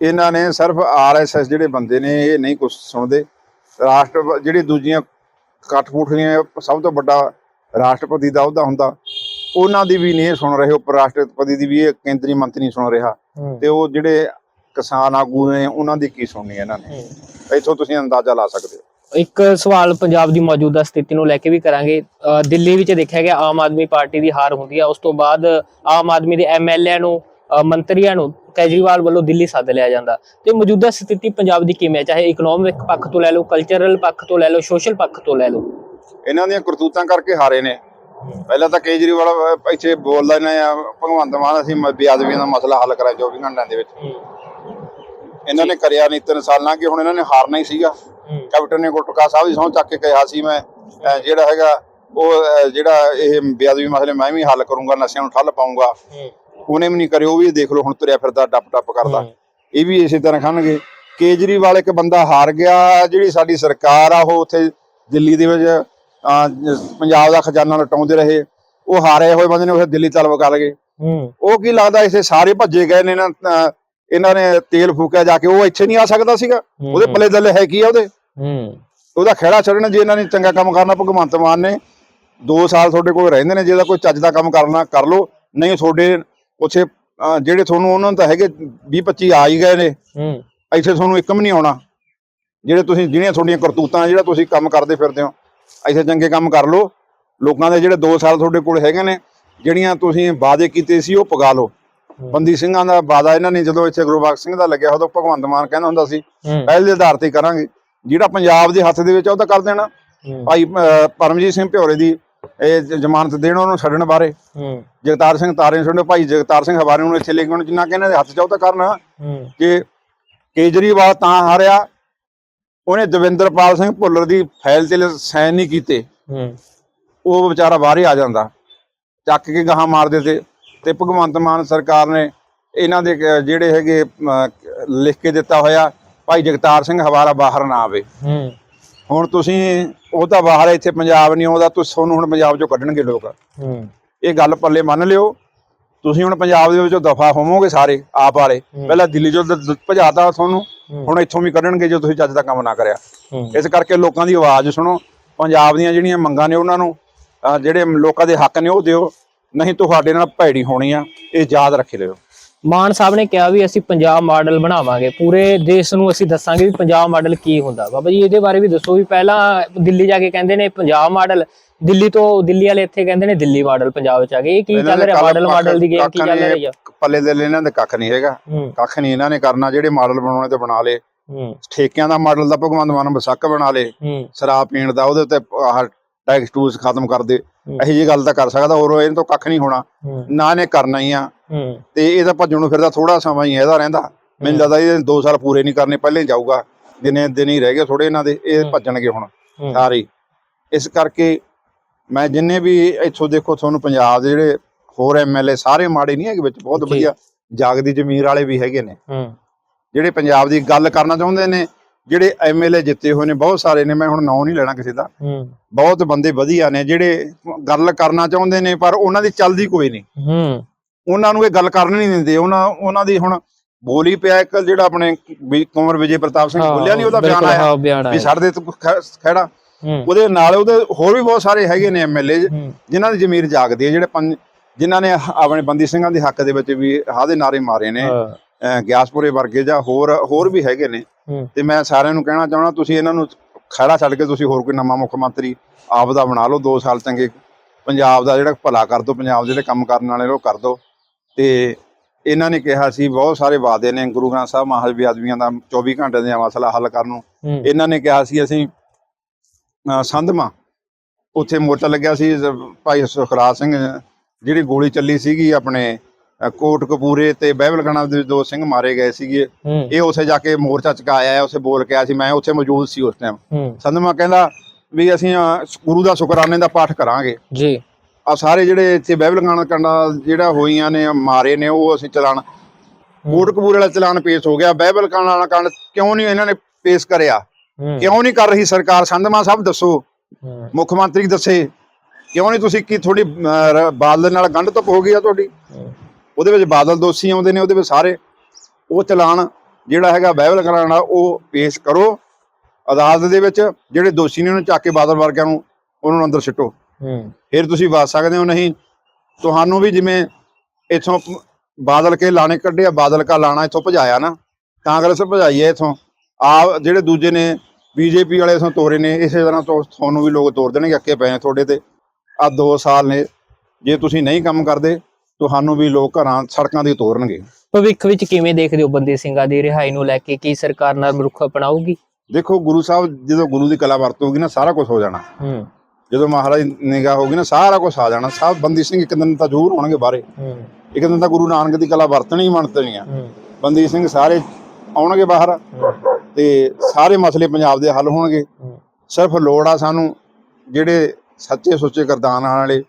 ਇਹਨਾਂ ਨੇ ਸਿਰਫ ਆਰਐਸਐਸ ਜਿਹੜੇ ਬੰਦੇ ਨੇ ਇਹ ਨਹੀਂ ਕੁਝ ਸੁਣਦੇ। ਰਾਸ਼ਟਰ ਜਿਹੜੀ ਦੂਜੀਆਂ ਕਠਪੂਠੀਆਂ ਸਭ ਤੋਂ ਵੱਡਾ ਰਾਸ਼ਟਰਪਤੀ ਦਾ ਅਹੁਦਾ ਹੁੰਦਾ। ਉਹਨਾਂ ਦੀ ਵੀ ਨਹੀਂ ਸੁਣ ਰਹੇ ਉਪ ਰਾਸ਼ਟਰਪਤੀ ਦੀ ਵੀ ਇਹ ਕੇਂਦਰੀ ਮੰਤਰੀ ਨਹੀਂ ਸੁਣ ਰਿਹਾ। ਤੇ ਉਹ ਜਿਹੜੇ ਕਿਸਾਨ ਆਗੂ ਨੇ ਉਹਨਾਂ ਦੀ ਕੀ ਸੁਣਨੀ ਇਹਨਾਂ ਨੇ? ਇੱਥੋਂ ਤੁਸੀਂ ਅੰਦਾਜ਼ਾ ਲਾ ਸਕਦੇ ਹੋ। ਇੱਕ ਸਵਾਲ ਪੰਜਾਬ ਦੀ ਮੌਜੂਦਾ ਸਥਿਤੀ ਨੂੰ ਲੈ ਕੇ ਵੀ ਕਰਾਂਗੇ। ਦਿੱਲੀ ਵਿੱਚ ਦੇਖਿਆ ਗਿਆ ਆਮ ਆਦਮੀ ਪਾਰਟੀ ਦੀ ਹਾਰ ਹੁੰਦੀ ਹੈ ਉਸ ਤੋਂ ਬਾਅਦ ਆਮ ਆਦਮੀ ਦੇ ਐਮਐਲਏ ਨੂੰ ਮੰਤਰੀਆਂ ਨੂੰ ਕੇਜਰੀਵਾਲ ਵੱਲੋਂ ਦਿੱਲੀ ਸੱਦ ਲਿਆ ਜਾਂਦਾ। ਤੇ ਮੌਜੂਦਾ ਸਥਿਤੀ ਪੰਜਾਬ ਦੀ ਕਿਵੇਂ ਹੈ? ਚਾਹੇ ਇਕਨੋਮਿਕ ਪੱਖ ਤੋਂ ਲੈ ਲਓ ਕਲਚਰਲ ਪੱਖ ਤੋਂ ਲੈ ਲਓ ਸੋਸ਼ਲ ਪੱਖ ਤੋਂ ਲੈ ਲਓ। ਇਹਨਾਂ ਦੀਆਂ ਕਰਤੂਤਾਂ ਕਰਕੇ ਹਾਰੇ ਨੇ। ਪਹਿਲਾਂ ਤਾਂ ਕੇਜਰੀਵਾਲ ਇੱਥੇ ਬੋਲਦਾ ਨੇ ਆ, ਭਗਵੰਤ ਮਾਨ ਅਸੀਂ ਬੇਅਦਬੀਆਂ ਦਾ ਮਸਲਾ ਹੱਲ ਕਰਾਂ 24 ਘੰਟਿਆਂ ਦੇ ਵਿੱਚ। ਇਹਨਾਂ ਨੇ ਕਰਿਆ ਨਹੀਂ ਤਿੰਨ ਸਾਲਾਂ ਕਿ ਹੁਣ ਇਹਨਾਂ ਨੇ ਹਾਰਨਾ ਹੀ ਸੀਗਾ। ਕੈਪਟਨ ਨੇ ਗੁਟਕਾ ਸਾਹਿਬ ਦੀ ਸਹੁੰ ਚੱਕ ਕੇ ਕਿਹਾ ਸੀ ਮੈਂ ਜਿਹੜਾ ਹੈਗਾ ਉਹ ਜਿਹੜਾ ਇਹ ਬੇਅਦਬੀ ਮਸਲੇ ਮੈਂ ਵੀ ਹੱਲ ਕਰੂੰਗਾ ਨਸ਼ਿਆਂ ਨੂੰ ਠੱਲ ਪਾਉਂਗਾ ਉਹਨੇ ਵੀ ਨਹੀਂ ਕਰਿਆ ਉਹ ਵੀ ਦੇਖ ਲਓ ਹੁਣ ਤੁਰਿਆ ਫਿਰਦਾ ਡੱਪ ਡੱਪ ਕਰਦਾ। ਇਹ ਵੀ ਇਸੇ ਤਰ੍ਹਾਂ ਖਾਣਗੇ। ਕੇਜਰੀਵਾਲ ਇੱਕ ਬੰਦਾ ਹਾਰ ਗਿਆ ਜਿਹੜੀ ਸਾਡੀ ਸਰਕਾਰ ਆ ਉਹ ਉੱਥੇ ਦਿੱਲੀ ਦੇ ਵਿੱਚ ਪੰਜਾਬ ਦਾ ਖਜ਼ਾਨਾ ਲਟਾਉਂਦੇ ਰਹੇ ਉਹ ਹਾਰੇ ਹੋਏ ਬੰਦੇ ਨੇ ਉਹ ਦਿੱਲੀ ਤਲਬ ਕਰ ਗਏ। ਉਹ ਕੀ ਲੱਗਦਾ ਇਸੇ ਸਾਰੇ ਭੱਜੇ ਗਏ ਨੇ ਅਹ, ਇਹਨਾਂ ਨੇ ਤੇਲ ਫੂਕਿਆ ਜਾ ਕੇ ਉਹ ਇੱਥੇ ਨਹੀਂ ਆ ਸਕਦਾ ਸੀਗਾ। ਉਹਦੇ ਪੱਲੇ ਦੱਲੇ ਹੈ ਕੀ ਆ ਉਹਦੇ? ਉਹਦਾ ਖਹਿੜਾ ਛੱਡਣਾ ਜੇ ਇਹਨਾਂ ਨੇ ਚੰਗਾ ਕੰਮ ਕਰਨਾ ਭਗਵੰਤ ਮਾਨ ਨੇ 2 ਸਾਲ ਤੁਹਾਡੇ ਕੋਲ ਰਹਿੰਦੇ ਨੇ ਜੇ ਦਾ ਕੋਈ ਚੱਜ ਦਾ ਕੰਮ ਕਰਨਾ ਕਰ ਲਓ। ਨਹੀਂ ਤੁਹਾਡੇ ਉੱਥੇ ਜਿਹੜੇ ਤੁਹਾਨੂੰ ਉਹਨਾਂ ਨੂੰ ਤਾਂ ਹੈਗੇ 20 25 ਆ ਹੀ ਗਏ ਨੇ। ਇੱਥੇ ਤੁਹਾਨੂੰ ਇੱਕ ਵੀ ਨਹੀਂ ਆਉਣਾ। ਜਿਹੜੇ ਤੁਸੀਂ ਜਿਹੜੀਆਂ ਤੁਹਾਡੀਆਂ ਕਰਤੂਤਾਂ ਜਿਹੜਾ ਤੁਸੀਂ ਕੰਮ ਕਰਦੇ ਫਿਰਦੇ ਹੋ। ਇੱਥੇ ਚੰਗੇ ਕੰਮ ਕਰ ਲਓ। ਲੋਕਾਂ ਦੇ ਜਿਹੜੇ 2 ਸਾਲ ਤੁਹਾਡੇ ਕੋਲ ਹੈਗੇ ਨੇ ਜਿਹੜੀਆਂ ਤੁਸੀਂ ਵਾਅਦੇ ਕੀਤੇ ਸੀ ਉਹ ਪਗਾ ਲਓ। ਬੰਦੀ ਸਿੰਘਾਂ ਦਾ ਵਾਅਦਾ ਇਹਨਾਂ ਨੇ ਜਦੋਂ ਇੱਥੇ ਗੁਰਬਖਸ਼ ਸਿੰਘ ਦਾ ਲੱਗਿਆ ਉਦੋਂ ਭਗਵੰਤ ਮਾਨ ਕਹਿੰਦਾ ਹੁੰਦਾ ਸੀ ਪਹਿਲ ਦੇ ਆਧਾਰ ਤੇ ਕਰਾਂਗੇ। ਜਿਹੜਾ ਪੰਜਾਬ ਦੇ ਹੱਥ ਦੇ ਵਿੱਚ ਆ ਉਹ ਤਾਂ ਕਰ ਦੇਣਾ। ਭਾਈ ਪਰਮਜੀਤ ਸਿੰਘ ਭਿਓਰੇ ਦੀ ਇਹ ਜ਼ਮਾਨਤ ਦੇਣ ਉਹਨੂੰ ਛੱਡਣ ਬਾਰੇ। ਜਗਤਾਰ ਸਿੰਘ ਤਾਰੇ ਛੱਡੋ ਭਾਈ ਜਗਤਾਰ ਸਿੰਘ ਹਵਾਰੇ ਨੂੰ ਇੱਥੇ ਲੈ ਕੇ ਆਉਣ ਜਿੰਨਾ ਕਿ ਇਹਨਾਂ ਦੇ ਹੱਥ 'ਚ ਆ ਉਹ ਤਾਂ ਕਰਨਾ। ਕਿ ਕੇਜਰੀਵਾਲ ਤਾਂ ਹਾਰਿਆ ਉਹਨੇ ਦਵਿੰਦਰਪਾਲ ਸਿੰਘ ਭੁੱਲਰ ਦੀ ਫਾਈਲ ਤੇ ਸਾਈਨ ਨਹੀਂ ਕੀਤੇ। ਹੂੰ। ਉਹ ਵਿਚਾਰਾ ਬਾਹਰ ਹੀ ਆ ਜਾਂਦਾ। ਚੱਕ ਕੇ ਗਾਹਾਂ ਮਾਰ ਦਿੱਤੇ ਤੇ ਭਗਵੰਤ ਮਾਨ ਸਰਕਾਰ ਨੇ ਇਹਨਾਂ ਦੇ ਜਿਹੜੇ ਹੈਗੇ ਲਿਖ ਕੇ ਦਿੱਤਾ ਹੋਇਆ ਭਾਈ ਜਗਤਾਰ ਸਿੰਘ ਹਵਾਰਾ ਬਾਹਰ ਨਾ ਆਵੇ। ਹੂੰ। ਹੁਣ ਤੁਸੀਂ ਉਹ ਤਾਂ ਬਾਹਰ ਇੱਥੇ ਪੰਜਾਬ ਨਹੀਂ ਆਉਂਦਾ ਤੁਸੀਂ ਤੁਹਾਨੂੰ ਹੁਣ ਪੰਜਾਬ ਚੋਂ ਕੱਢਣਗੇ ਲੋਕ। ਹੂੰ। ਇਹ ਗੱਲ ਪੱਲੇ ਮੰਨ ਲਿਓ। ਤੁਸੀਂ ਹੁਣ ਪੰਜਾਬ ਦੇ ਵਿੱਚੋਂ ਦਫਾ ਹੋਵੋਗੇ ਸਾਰੇ ਆਪ ਵਾਲੇ। ਪਹਿਲਾਂ ਦਿੱਲੀ ਚੋਂ ਭਜਾਤਾ ਤੁਹਾਨੂੰ ਹੁਣ ਇੱਥੋਂ ਵੀ ਕੱਢਣਗੇ ਜੇ ਤੁਸੀਂ ਚੱਜ ਦਾ ਕੰਮ ਨਾ ਕਰਿਆ। ਇਸ ਕਰਕੇ ਲੋਕਾਂ ਦੀ ਆਵਾਜ਼ ਸੁਣੋ। ਪੰਜਾਬ ਦੀਆਂ ਜਿਹੜੀਆਂ ਮੰਗਾਂ ਨੇ ਉਹਨਾਂ ਨੂੰ ਜਿਹੜੇ ਲੋਕਾਂ ਦੇ ਹੱਕ ਨੇ ਉਹ ਦਿਓ। ਨਹੀਂ ਤੁਹਾਡੇ ਨਾਲ ਭੈੜੀ ਹੋਣੀ ਆ। ਇਹ ਯਾਦ ਰੱਖੇ ਲਿਓ ਮਾਨ ਸਾਹਿਬ ਨੇ ਕਿਹਾ ਵੀ ਅਸੀਂ ਪੰਜਾਬ ਮਾਡਲ ਬਣਾਵਾਂਗੇ। ਪੂਰੇ ਦੇਸ਼ ਨੂੰ ਅਸੀਂ ਦੱਸਾਂਗੇ ਵੀ ਪੰਜਾਬ ਮਾਡਲ ਕੀ ਹੁੰਦਾ। ਬਾਬਾ ਜੀ ਇਹਦੇ ਬਾਰੇ ਵੀ ਦੱਸੋ ਵੀ ਪਹਿਲਾਂ ਦਿੱਲੀ ਜਾ ਕੇ ਕਹਿੰਦੇ ਨੇ ਪੰਜਾਬ ਮਾਡਲ। ਦਿੱਲੀ ਤੋਂ ਦਿੱਲੀ ਵਾਲੇ ਇੱਥੇ ਕਹਿੰਦੇ ਨੇ ਦਿੱਲੀ ਮਾਡਲ ਪੰਜਾਬ ਚ ਆ ਗਏ। ਇਹ ਕੀ ਚੱਲ ਰਿਹਾ? ਮਾਡਲ ਮਾਡਲ ਦੀ ਗੇਮ ਕੀ ਚੱਲ ਰਹੀ ਆ? ਪੱਲੇ ਦੇ ਇਹਨਾਂ ਦੇ ਕੱਖ ਨਹੀਂ ਹੈਗਾ। ਕੱਖ ਨਹੀਂ ਇਹਨਾਂ ਨੇ ਕਰਨਾ ਜਿਹੜੇ ਮਾਡਲ ਬਣਾਉਣੇ ਤੇ ਬਣਾ ਲੇ ਠੇਕਿਆਂ ਦਾ ਮਾਡਲ ਦਾ ਭਗਵੰਤ ਮਾਨ ਬਸੱਕ ਬਣਾ ਲੇ ਸ਼ਰਾਬ ਪੀਣ ਦਾ ਉਹਦੇ ਉੱਤੇ ਆਹ ਟੈਕਸ ਟੂਸ ਖਤਮ ਕਰ ਦੇ। ਇਹੋ ਜੀ ਗੱਲ ਤਾਂ ਕਰ ਸਕਦਾ ਹੋਰ ਇਹਨਾਂ ਤੋਂ ਕੱਖ ਨਹੀਂ ਹੋਣਾ। ਨਾ ਇਹਨੇ ਕਰਨਾ ਹੀ ਆ। ਤੇ ਇਹ ਤਾਂ ਭੱਜਣ ਨੂੰ ਫਿਰਦਾ ਥੋੜਾ ਸਮਾਂ ਹੀ ਇਹਦਾ ਰਹਿੰਦਾ। ਮੈਨੂੰ ਲੱਗਦਾ ਇਹ 2 ਸਾਲ ਪੂਰੇ ਨਹੀਂ ਕਰਨੇ ਪਹਿਲੇ ਜਾਊਗਾ। ਦਿਨੇ ਦਿਨ ਹੀ ਰਹਿ ਗਏ ਥੋੜੇ ਇਹਨਾਂ ਦੇ ਇਹ ਭੱਜਣਗੇ ਹੁਣ। ਸਾਰੇ। ਇਸ ਕਰਕੇ ਮੈਂ ਜਿੰਨੇ ਵੀ ਇੱਥੋਂ ਦੇਖੋ ਤੁਹਾਨੂੰ ਪੰਜਾਬ ਦੇ ਜਿਹੜੇ ਹੋਰ ਐਮਐਲਏ ਸਾਰੇ ਮਾੜੇ ਨਹੀਂ ਹੈਗੇ ਵਿੱਚ ਬਹੁਤ। ਵਧੀਆ ਜਾਗਦੀ ਜ਼ਮੀਰ ਵਾਲੇ ਵੀ ਹੈਗੇ ਨੇ। ਹੂੰ। ਜਿਹੜੇ ਪੰਜਾਬ ਦੀ ਗੱਲ ਕਰਨਾ ਚਾਹੁੰਦੇ ਨੇ ਜਿਹੜੇ ਐਮਐਲਏ ਜਿੱਤੇ ਹੋਏ ਨੇ ਬਹੁਤ ਸਾਰੇ ਨੇ ਮੈਂ ਹੁਣ ਨਾਂ ਨਹੀਂ ਲੈਣਾ ਕਿਸੇ ਦਾ। ਹੂੰ। ਬਹੁਤ ਬੰਦੇ ਵਧੀਆ ਨੇ ਜਿਹੜੇ ਗੱਲ ਕਰਨਾ ਚਾਹੁੰਦੇ ਨੇ ਪਰ ਉਹਨਾਂ ਦੀ ਚੱਲਦੀ ਕੋਈ ਨਹੀਂ। ਹੂੰ। ਉਹਨਾਂ ਨੂੰ ਇਹ ਗੱਲ ਕਰਨ ਨਹੀਂ ਦਿੰਦੇ। ਉਹਨਾਂ ਉਹਨਾਂ ਦੀ ਹੁਣ ਬੋਲੀ ਪਿਆ ਇੱਕ ਜਿਹੜਾ ਆਪਣੇ ਵੀ ਕੁੰਵਰ ਵਿਜੇ ਪ੍ਰਤਾਪ ਸਿੰਘ ਬੋਲਿਆ ਨਹੀਂ ਉਹਦਾ ਬਿਆਨ ਆਇਆ ਵੀ ਦੇ ਤੂੰ ਖ- ਖਹਿੜਾ। ਹੂੰ ਉਹਦੇ ਨਾਲ ਉਹਦੇ ਹੋਰ ਵੀ ਬਹੁਤ ਸਾਰੇ ਹੈਗੇ ਨੇ ਐਮਐਲਏ ਹੂੰ। ਜਿਨ੍ਹਾਂ ਦੀ ਜ਼ਮੀਰ ਜਾਗਦੀ ਹੈ ਜਿਹੜੇ ਪੰਜ ਜਿਨ੍ਹਾਂ ਨੇ ਆਪਣੇ ਬੰਦੀ ਸਿੰਘਾਂ ਦੇ ਹੱਕ ਦੇ ਵਿੱਚ ਵੀ ਹਾਦੇ ਨਾਰੇ ਮਾਰੇ ਨੇ ਹਾਂ, ਗਿਆਸਪੁਰੇ ਵਰਗੇ ਜਾਂ ਹੋਰ ਹੋਰ ਵੀ ਹੈਗੇ ਨੇ। ਹੂੰ। ਤੇ ਮੈਂ ਸਾਰਿਆਂ ਨੂੰ ਕਹਿਣਾ ਚਾਹਣਾ ਤੁਸੀਂ ਇਹਨਾਂ ਨੂੰ ਖੜਾ ਛੱਡ ਕੇ ਤੁਸੀਂ ਹੋਰ ਕੋਈ ਨਵਾਂ ਮੁੱਖ ਮੰਤਰੀ ਆਪ ਦਾ ਬਣਾ ਲਓ 2 ਸਾਲ ਚੰਗੇ ਪੰਜਾਬ ਦਾ ਜਿਹੜਾ ਭਲਾ ਕਰ ਦਿਓ ਪੰਜਾਬ ਦੇ ਜਿਹੜੇ ਕੰਮ ਕਰਨ ਵਾਲੇ ਉਹ ਕਰ ਦਿਓ ਤੇ ਇਹਨਾਂ ਨੇ ਕਿਹਾ ਸੀ ਬਹੁਤ ਸਾਰੇ ਵਾਅਦੇ ਨੇ ਗੁਰੂ ਗ੍ਰੰਥ ਸਾਹਿਬ ਮਹਾਰਾਜ ਬੇਅਦਬੀਆਂ ਦਾ 24 ਘੰਟੇ ਦਾ ਮਸਲਾ ਹੱਲ ਕਰਨ ਨੂੰ। ਹੂੰ। ਇਹਨਾਂ ਨੇ ਕਿਹਾ ਸੀ ਅਸੀਂ ਸੰਧਮਾ। ਉੱਥੇ ਮੋਰਚਾ ਲੱਗਿਆ ਸੀ ਭਾਈ ਸੁਖਰਾਜ ਸਿੰਘ ਜਿਹੜੀ ਗੋਲੀ ਚੱਲੀ ਸੀਗੀ ਆਪਣੇ ਕੋਟ ਕਪੂਰੇ ਤੇ ਬਹਿਬਲਗਣਾ ਦੇ ਦੋ ਸਿੰਘ ਮਾਰੇ ਗਏ ਸੀਗੇ। ਇਹ ਉੱਥੇ ਜਾ ਕੇ ਮੋਰਚਾ ਚੁਕਾਇਆ ਹੈ ਉੱਥੇ ਬੋਲ ਕੇ ਆਇਆ ਸੀ ਮੈਂ ਉੱਥੇ ਮੌਜੂਦ ਸੀ ਉਸ ਟਾਈਮ ਸੰਧਮਾ ਕਹਿੰਦਾ ਵੀ ਅਸੀਂ ਗੁਰੂ ਦਾ ਸ਼ੁਕਰਾਨੇ ਦਾ ਪਾਠ ਕਰਾਂਗੇ। ਜੀ। ਆ ਸਾਰੇ ਜਿਹੜੇ ਇੱਥੇ ਬਾਈਬਲ ਗਾਣਾ ਕੰਡਾ ਜਿਹੜਾ ਹੋਈਆਂ ਨੇ ਮਾਰੇ ਨੇ ਉਹ ਅਸੀਂ ਚਲਾਨ ਕੋਟਕਪੂਰੇ ਵਾਲਾ ਚਲਾਨ ਪੇਸ਼ ਹੋ ਗਿਆ। ਬਾਈਬਲ ਗਾਣਾ ਵਾਲਾ ਕੰਡ ਕਿਉਂ ਨਹੀਂ ਇਹਨਾਂ ਨੇ ਪੇਸ਼ ਕਰਿਆ? ਕਿਉਂ ਨਹੀਂ ਕਰ ਰਹੀ ਸਰਕਾਰ? ਸੰਧਮਾ ਸਾਹਿਬ ਦੱਸੋ। ਮੁੱਖ ਮੰਤਰੀ ਦੱਸੇ। ਕਿਉਂ ਨਹੀਂ ਤੁਸੀਂ ਕੀ ਥੋੜੀ ਬਾਦਲ ਨਾਲ ਗੰਢ ਧੁੱਪ ਹੋ ਗਈ ਆ ਤੁਹਾਡੀ? ਉਹਦੇ ਵਿੱਚ ਬਾਦਲ ਦੋਸ਼ੀ ਆਉਂਦੇ ਨੇ ਉਹਦੇ ਵਿੱਚ ਸਾਰੇ। ਉਹ ਚਲਾਨ ਜਿਹੜਾ ਹੈਗਾ ਬਾਈਬਲ ਕਰਾਉਣ ਵਾਲਾ ਉਹ ਪੇਸ਼ ਕਰੋ। ਅਦਾਲਤ ਦੇ ਵਿੱਚ ਜਿਹੜੇ ਦੋਸ਼ੀ ਨੇ ਉਹਨੂੰ ਚੱਕ ਕੇ ਬਾਦਲ ਵਰਗਿਆਂ ਨੂੰ ਉਹਨਾਂ ਨੂੰ ਅੰਦਰ ਸਿੱਟੋ। ਫਿਰ ਤੁਸੀਂ ਬਚ ਸਕਦੇ ਹੋ ਨਹੀਂ। ਤੁਹਾਨੂੰ ਵੀ ਜਿਵੇਂ ਇਥੋਂ ਬਾਦਲ ਕੇ ਲਾਣੇ ਕੱਢਿਆ ਬਾਦਲ ਕਾ ਲਾਣਾ ਇਥੋਂ ਭਜਾਇਆ ਨਾ ਕਾਂਗਰਸ ਭਜਾਈ ਹੈ ਇਥੋਂ। ਆ ਜਿਹੜੇ ਦੂਜੇ ਨੇ ਬੀਜੇਪੀ ਵਾਲੇ ਇਥੋਂ ਤੋਰੇ ਨੇ ਇਸੇ ਤਰ੍ਹਾਂ ਤੋਂ ਤੁਹਾਨੂੰ ਵੀ ਲੋਕ ਤੋਰ ਦੇਣਗੇ ਅੱਕੇ ਪਏ ਨੇ ਤੁਹਾਡੇ ਤੇ। ਆ 2 ਸਾਲ ਨੇ ਜੇ ਤੁਸੀਂ ਨਹੀਂ ਕੰਮ ਕਰਦੇ ਤੁਹਾਨੂੰ ਵੀ ਲੋਕ ਘਰਾਂ ਸੜਕਾਂ ਦੀ ਤੋਰਨਗੇ। ਭਵਿੱਖ ਵਿੱਚ ਕਿਵੇਂ ਦੇਖਦੇ ਹੋ ਬੰਦੀ ਸਿੰਘਾਂ ਦੀ ਰਿਹਾਈ ਨੂੰ ਲੈ ਕੇ? ਕੀ ਸਰਕਾਰ ਨਰਮ ਰੁਖ ਅਪਣਾਊਗੀ? ਦੇਖੋ ਗੁਰੂ ਸਾਹਿਬ ਜਦੋਂ ਗੁਰੂ ਦੀ ਕਲਾ ਵਰਤੋਗੀ ਨਾ ਸਾਰਾ ਕੁਝ ਹੋ ਜਾਣਾ। ਹੂੰ। ਜਦੋਂ ਮਹਾਰਾਜ ਨਿਗਾਹ ਹੋਗੀ ਨਾ ਸਾਰਾ ਕੁਝ ਆ ਜਾਣਾ। ਸਭ ਬੰਦੀ ਸਿੰਘ ਇੱਕ ਦਿਨ ਤਾਂ ਜ਼ਰੂਰ ਹੋਣਗੇ ਬਾਹਰੇ। ਹੂੰ। ਇੱਕ ਦਿਨ ਤਾਂ ਗੁਰੂ ਨਾਨਕ ਦੀ ਕਲਾ ਵਰਤਣੀ ਹੀ ਮੰਨਤਣੀ ਆ। ਬੰਦੀ ਸਿੰਘ ਸਾਰੇ ਆਉਣਗੇ ਬਾਹਰ ਤੇ ਸਾਰੇ ਮਸਲੇ ਪੰਜਾਬ ਦੇ ਹੱਲ ਹੋਣਗੇ। ਸਿਰਫ ਲੋੜ ਆ ਸਾਨੂੰ ਜਿਹੜੇ ਸੱਚੇ ਸੁੱਚੇ ਕਰਦਾਨ ਵਾਲੇ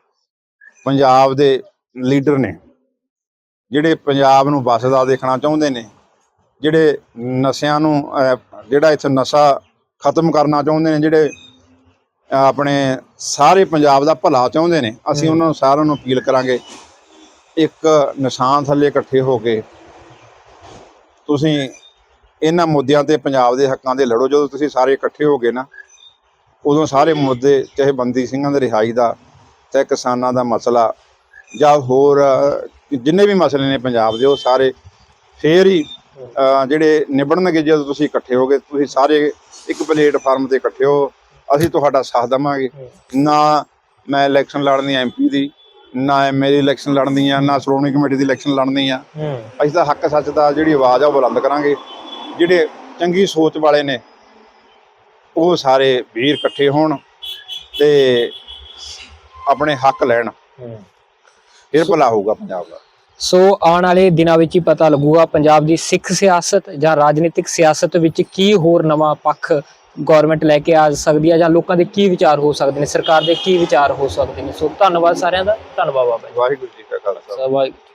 ਪੰਜਾਬ ਦੇ ਲੀਡਰ ਨੇ ਜਿਹੜੇ ਪੰਜਾਬ ਨੂੰ ਵਸਦਾ ਦੇਖਣਾ ਚਾਹੁੰਦੇ ਨੇ ਜਿਹੜੇ ਨਸ਼ਿਆਂ ਨੂੰ ਜਿਹੜਾ ਇੱਥੇ ਨਸ਼ਾ ਖਤਮ ਕਰਨਾ ਚਾਹੁੰਦੇ ਨੇ ਜਿਹੜੇ ਆਪਣੇ ਸਾਰੇ ਪੰਜਾਬ ਦਾ ਭਲਾ ਚਾਹੁੰਦੇ ਨੇ ਅਸੀਂ ਉਹਨਾਂ ਨੂੰ ਸਾਰਿਆਂ ਨੂੰ ਅਪੀਲ ਕਰਾਂਗੇ ਇੱਕ ਨਿਸ਼ਾਨ ਥੱਲੇ ਇਕੱਠੇ ਹੋ ਕੇ ਤੁਸੀਂ ਇਹਨਾਂ ਮੁੱਦਿਆਂ ਤੇ ਪੰਜਾਬ ਦੇ ਹੱਕਾਂ ਦੇ ਲੜੋ। ਜਦੋਂ ਤੁਸੀਂ ਸਾਰੇ ਇਕੱਠੇ ਹੋ ਗਏ ਨਾ ਉਦੋਂ ਸਾਰੇ ਮੁੱਦੇ ਚਾਹੇ ਬੰਦੀ ਸਿੰਘਾਂ ਦੇ ਰਿਹਾਈ ਦਾ ਚਾਹੇ ਕਿਸਾਨਾਂ ਦਾ ਮਸਲਾ ਜਾਂ ਹੋਰ ਜਿੰਨੇ ਵੀ ਮਸਲੇ ਨੇ ਪੰਜਾਬ ਦੇ ਉਹ ਸਾਰੇ ਫੇਰ ਹੀ ਜਿਹੜੇ ਨਿਬੜਨਗੇ ਜਦੋਂ ਤੁਸੀਂ ਇਕੱਠੇ ਹੋਗੇ ਤੁਸੀਂ ਸਾਰੇ ਇੱਕ ਪਲੇਟਫਾਰਮ ਤੇ ਇਕੱਠੇ ਹੋ ਅਸੀਂ ਤੁਹਾਡਾ ਸਾਥ ਦੇਵਾਂਗੇ। ਨਾ ਮੈਂ ਇਲੈਕਸ਼ਨ ਲੜਨੀ ਐਮਪੀ ਦੀ ਨਾ ਦੀ ਇਲੈਕਸ਼ਨ ਲੜਨੀ ਆ ਨਾ ਸ਼੍ਰੋਮਣੀ ਕਮੇਟੀ ਦੀ ਇਲੈਕਸ਼ਨ ਲੜਨੀ ਆ। ਅਸੀਂ ਤਾਂ ਹੱਕ ਸੱਚ ਦਾ ਜਿਹੜੀ ਆਵਾਜ਼ ਆ ਉਹ ਬੁਲੰਦ ਕਰਾਂਗੇ। ਜਿਹੜੇ ਚੰਗੀ ਸੋਚ ਵਾਲੇ ਨੇ ਉਹ ਸਾਰੇ ਵੀਰ ਇਕੱਠੇ ਹੋਣ ਤੇ ਆਪਣੇ ਹੱਕ ਲੈਣ। ਫਿਰ ਭਲਾ ਹੋਊਗਾ ਪੰਜਾਬ ਦਾ। ਸੋ ਆਉਣ ਵਾਲੇ ਦਿਨਾਂ ਵਿੱਚ ਹੀ ਪਤਾ ਲੱਗੂਗਾ ਪੰਜਾਬ ਦੀ ਸਿੱਖ ਸਿਆਸਤ ਜਾਂ ਰਾਜਨੀਤਿਕ ਸਿਆਸਤ ਵਿੱਚ ਕੀ ਹੋਰ ਨਵਾਂ ਪੱਖ ਗਵਰਨਮੈਂਟ ਲੈ ਕੇ ਆ ਸਕਦੀ ਹੈ ਜਾਂ ਲੋਕਾਂ ਦੇ ਕੀ ਵਿਚਾਰ ਹੋ ਸਕਦੇ ਨੇ ਸਰਕਾਰ ਦੇ ਕੀ ਵਿਚਾਰ ਹੋ ਸਕਦੇ ਨੇ। ਸੋ ਧੰਨਵਾਦ ਸਾਰਿਆਂ ਦਾ ਧੰਨਵਾਦ ਬਾਬਾ ਜੀ। ਵਾਹਿਗੁਰੂ ਜੀ ਕਾ ਖਾਲਸਾ। ਵਾਹਿਗੁਰੂ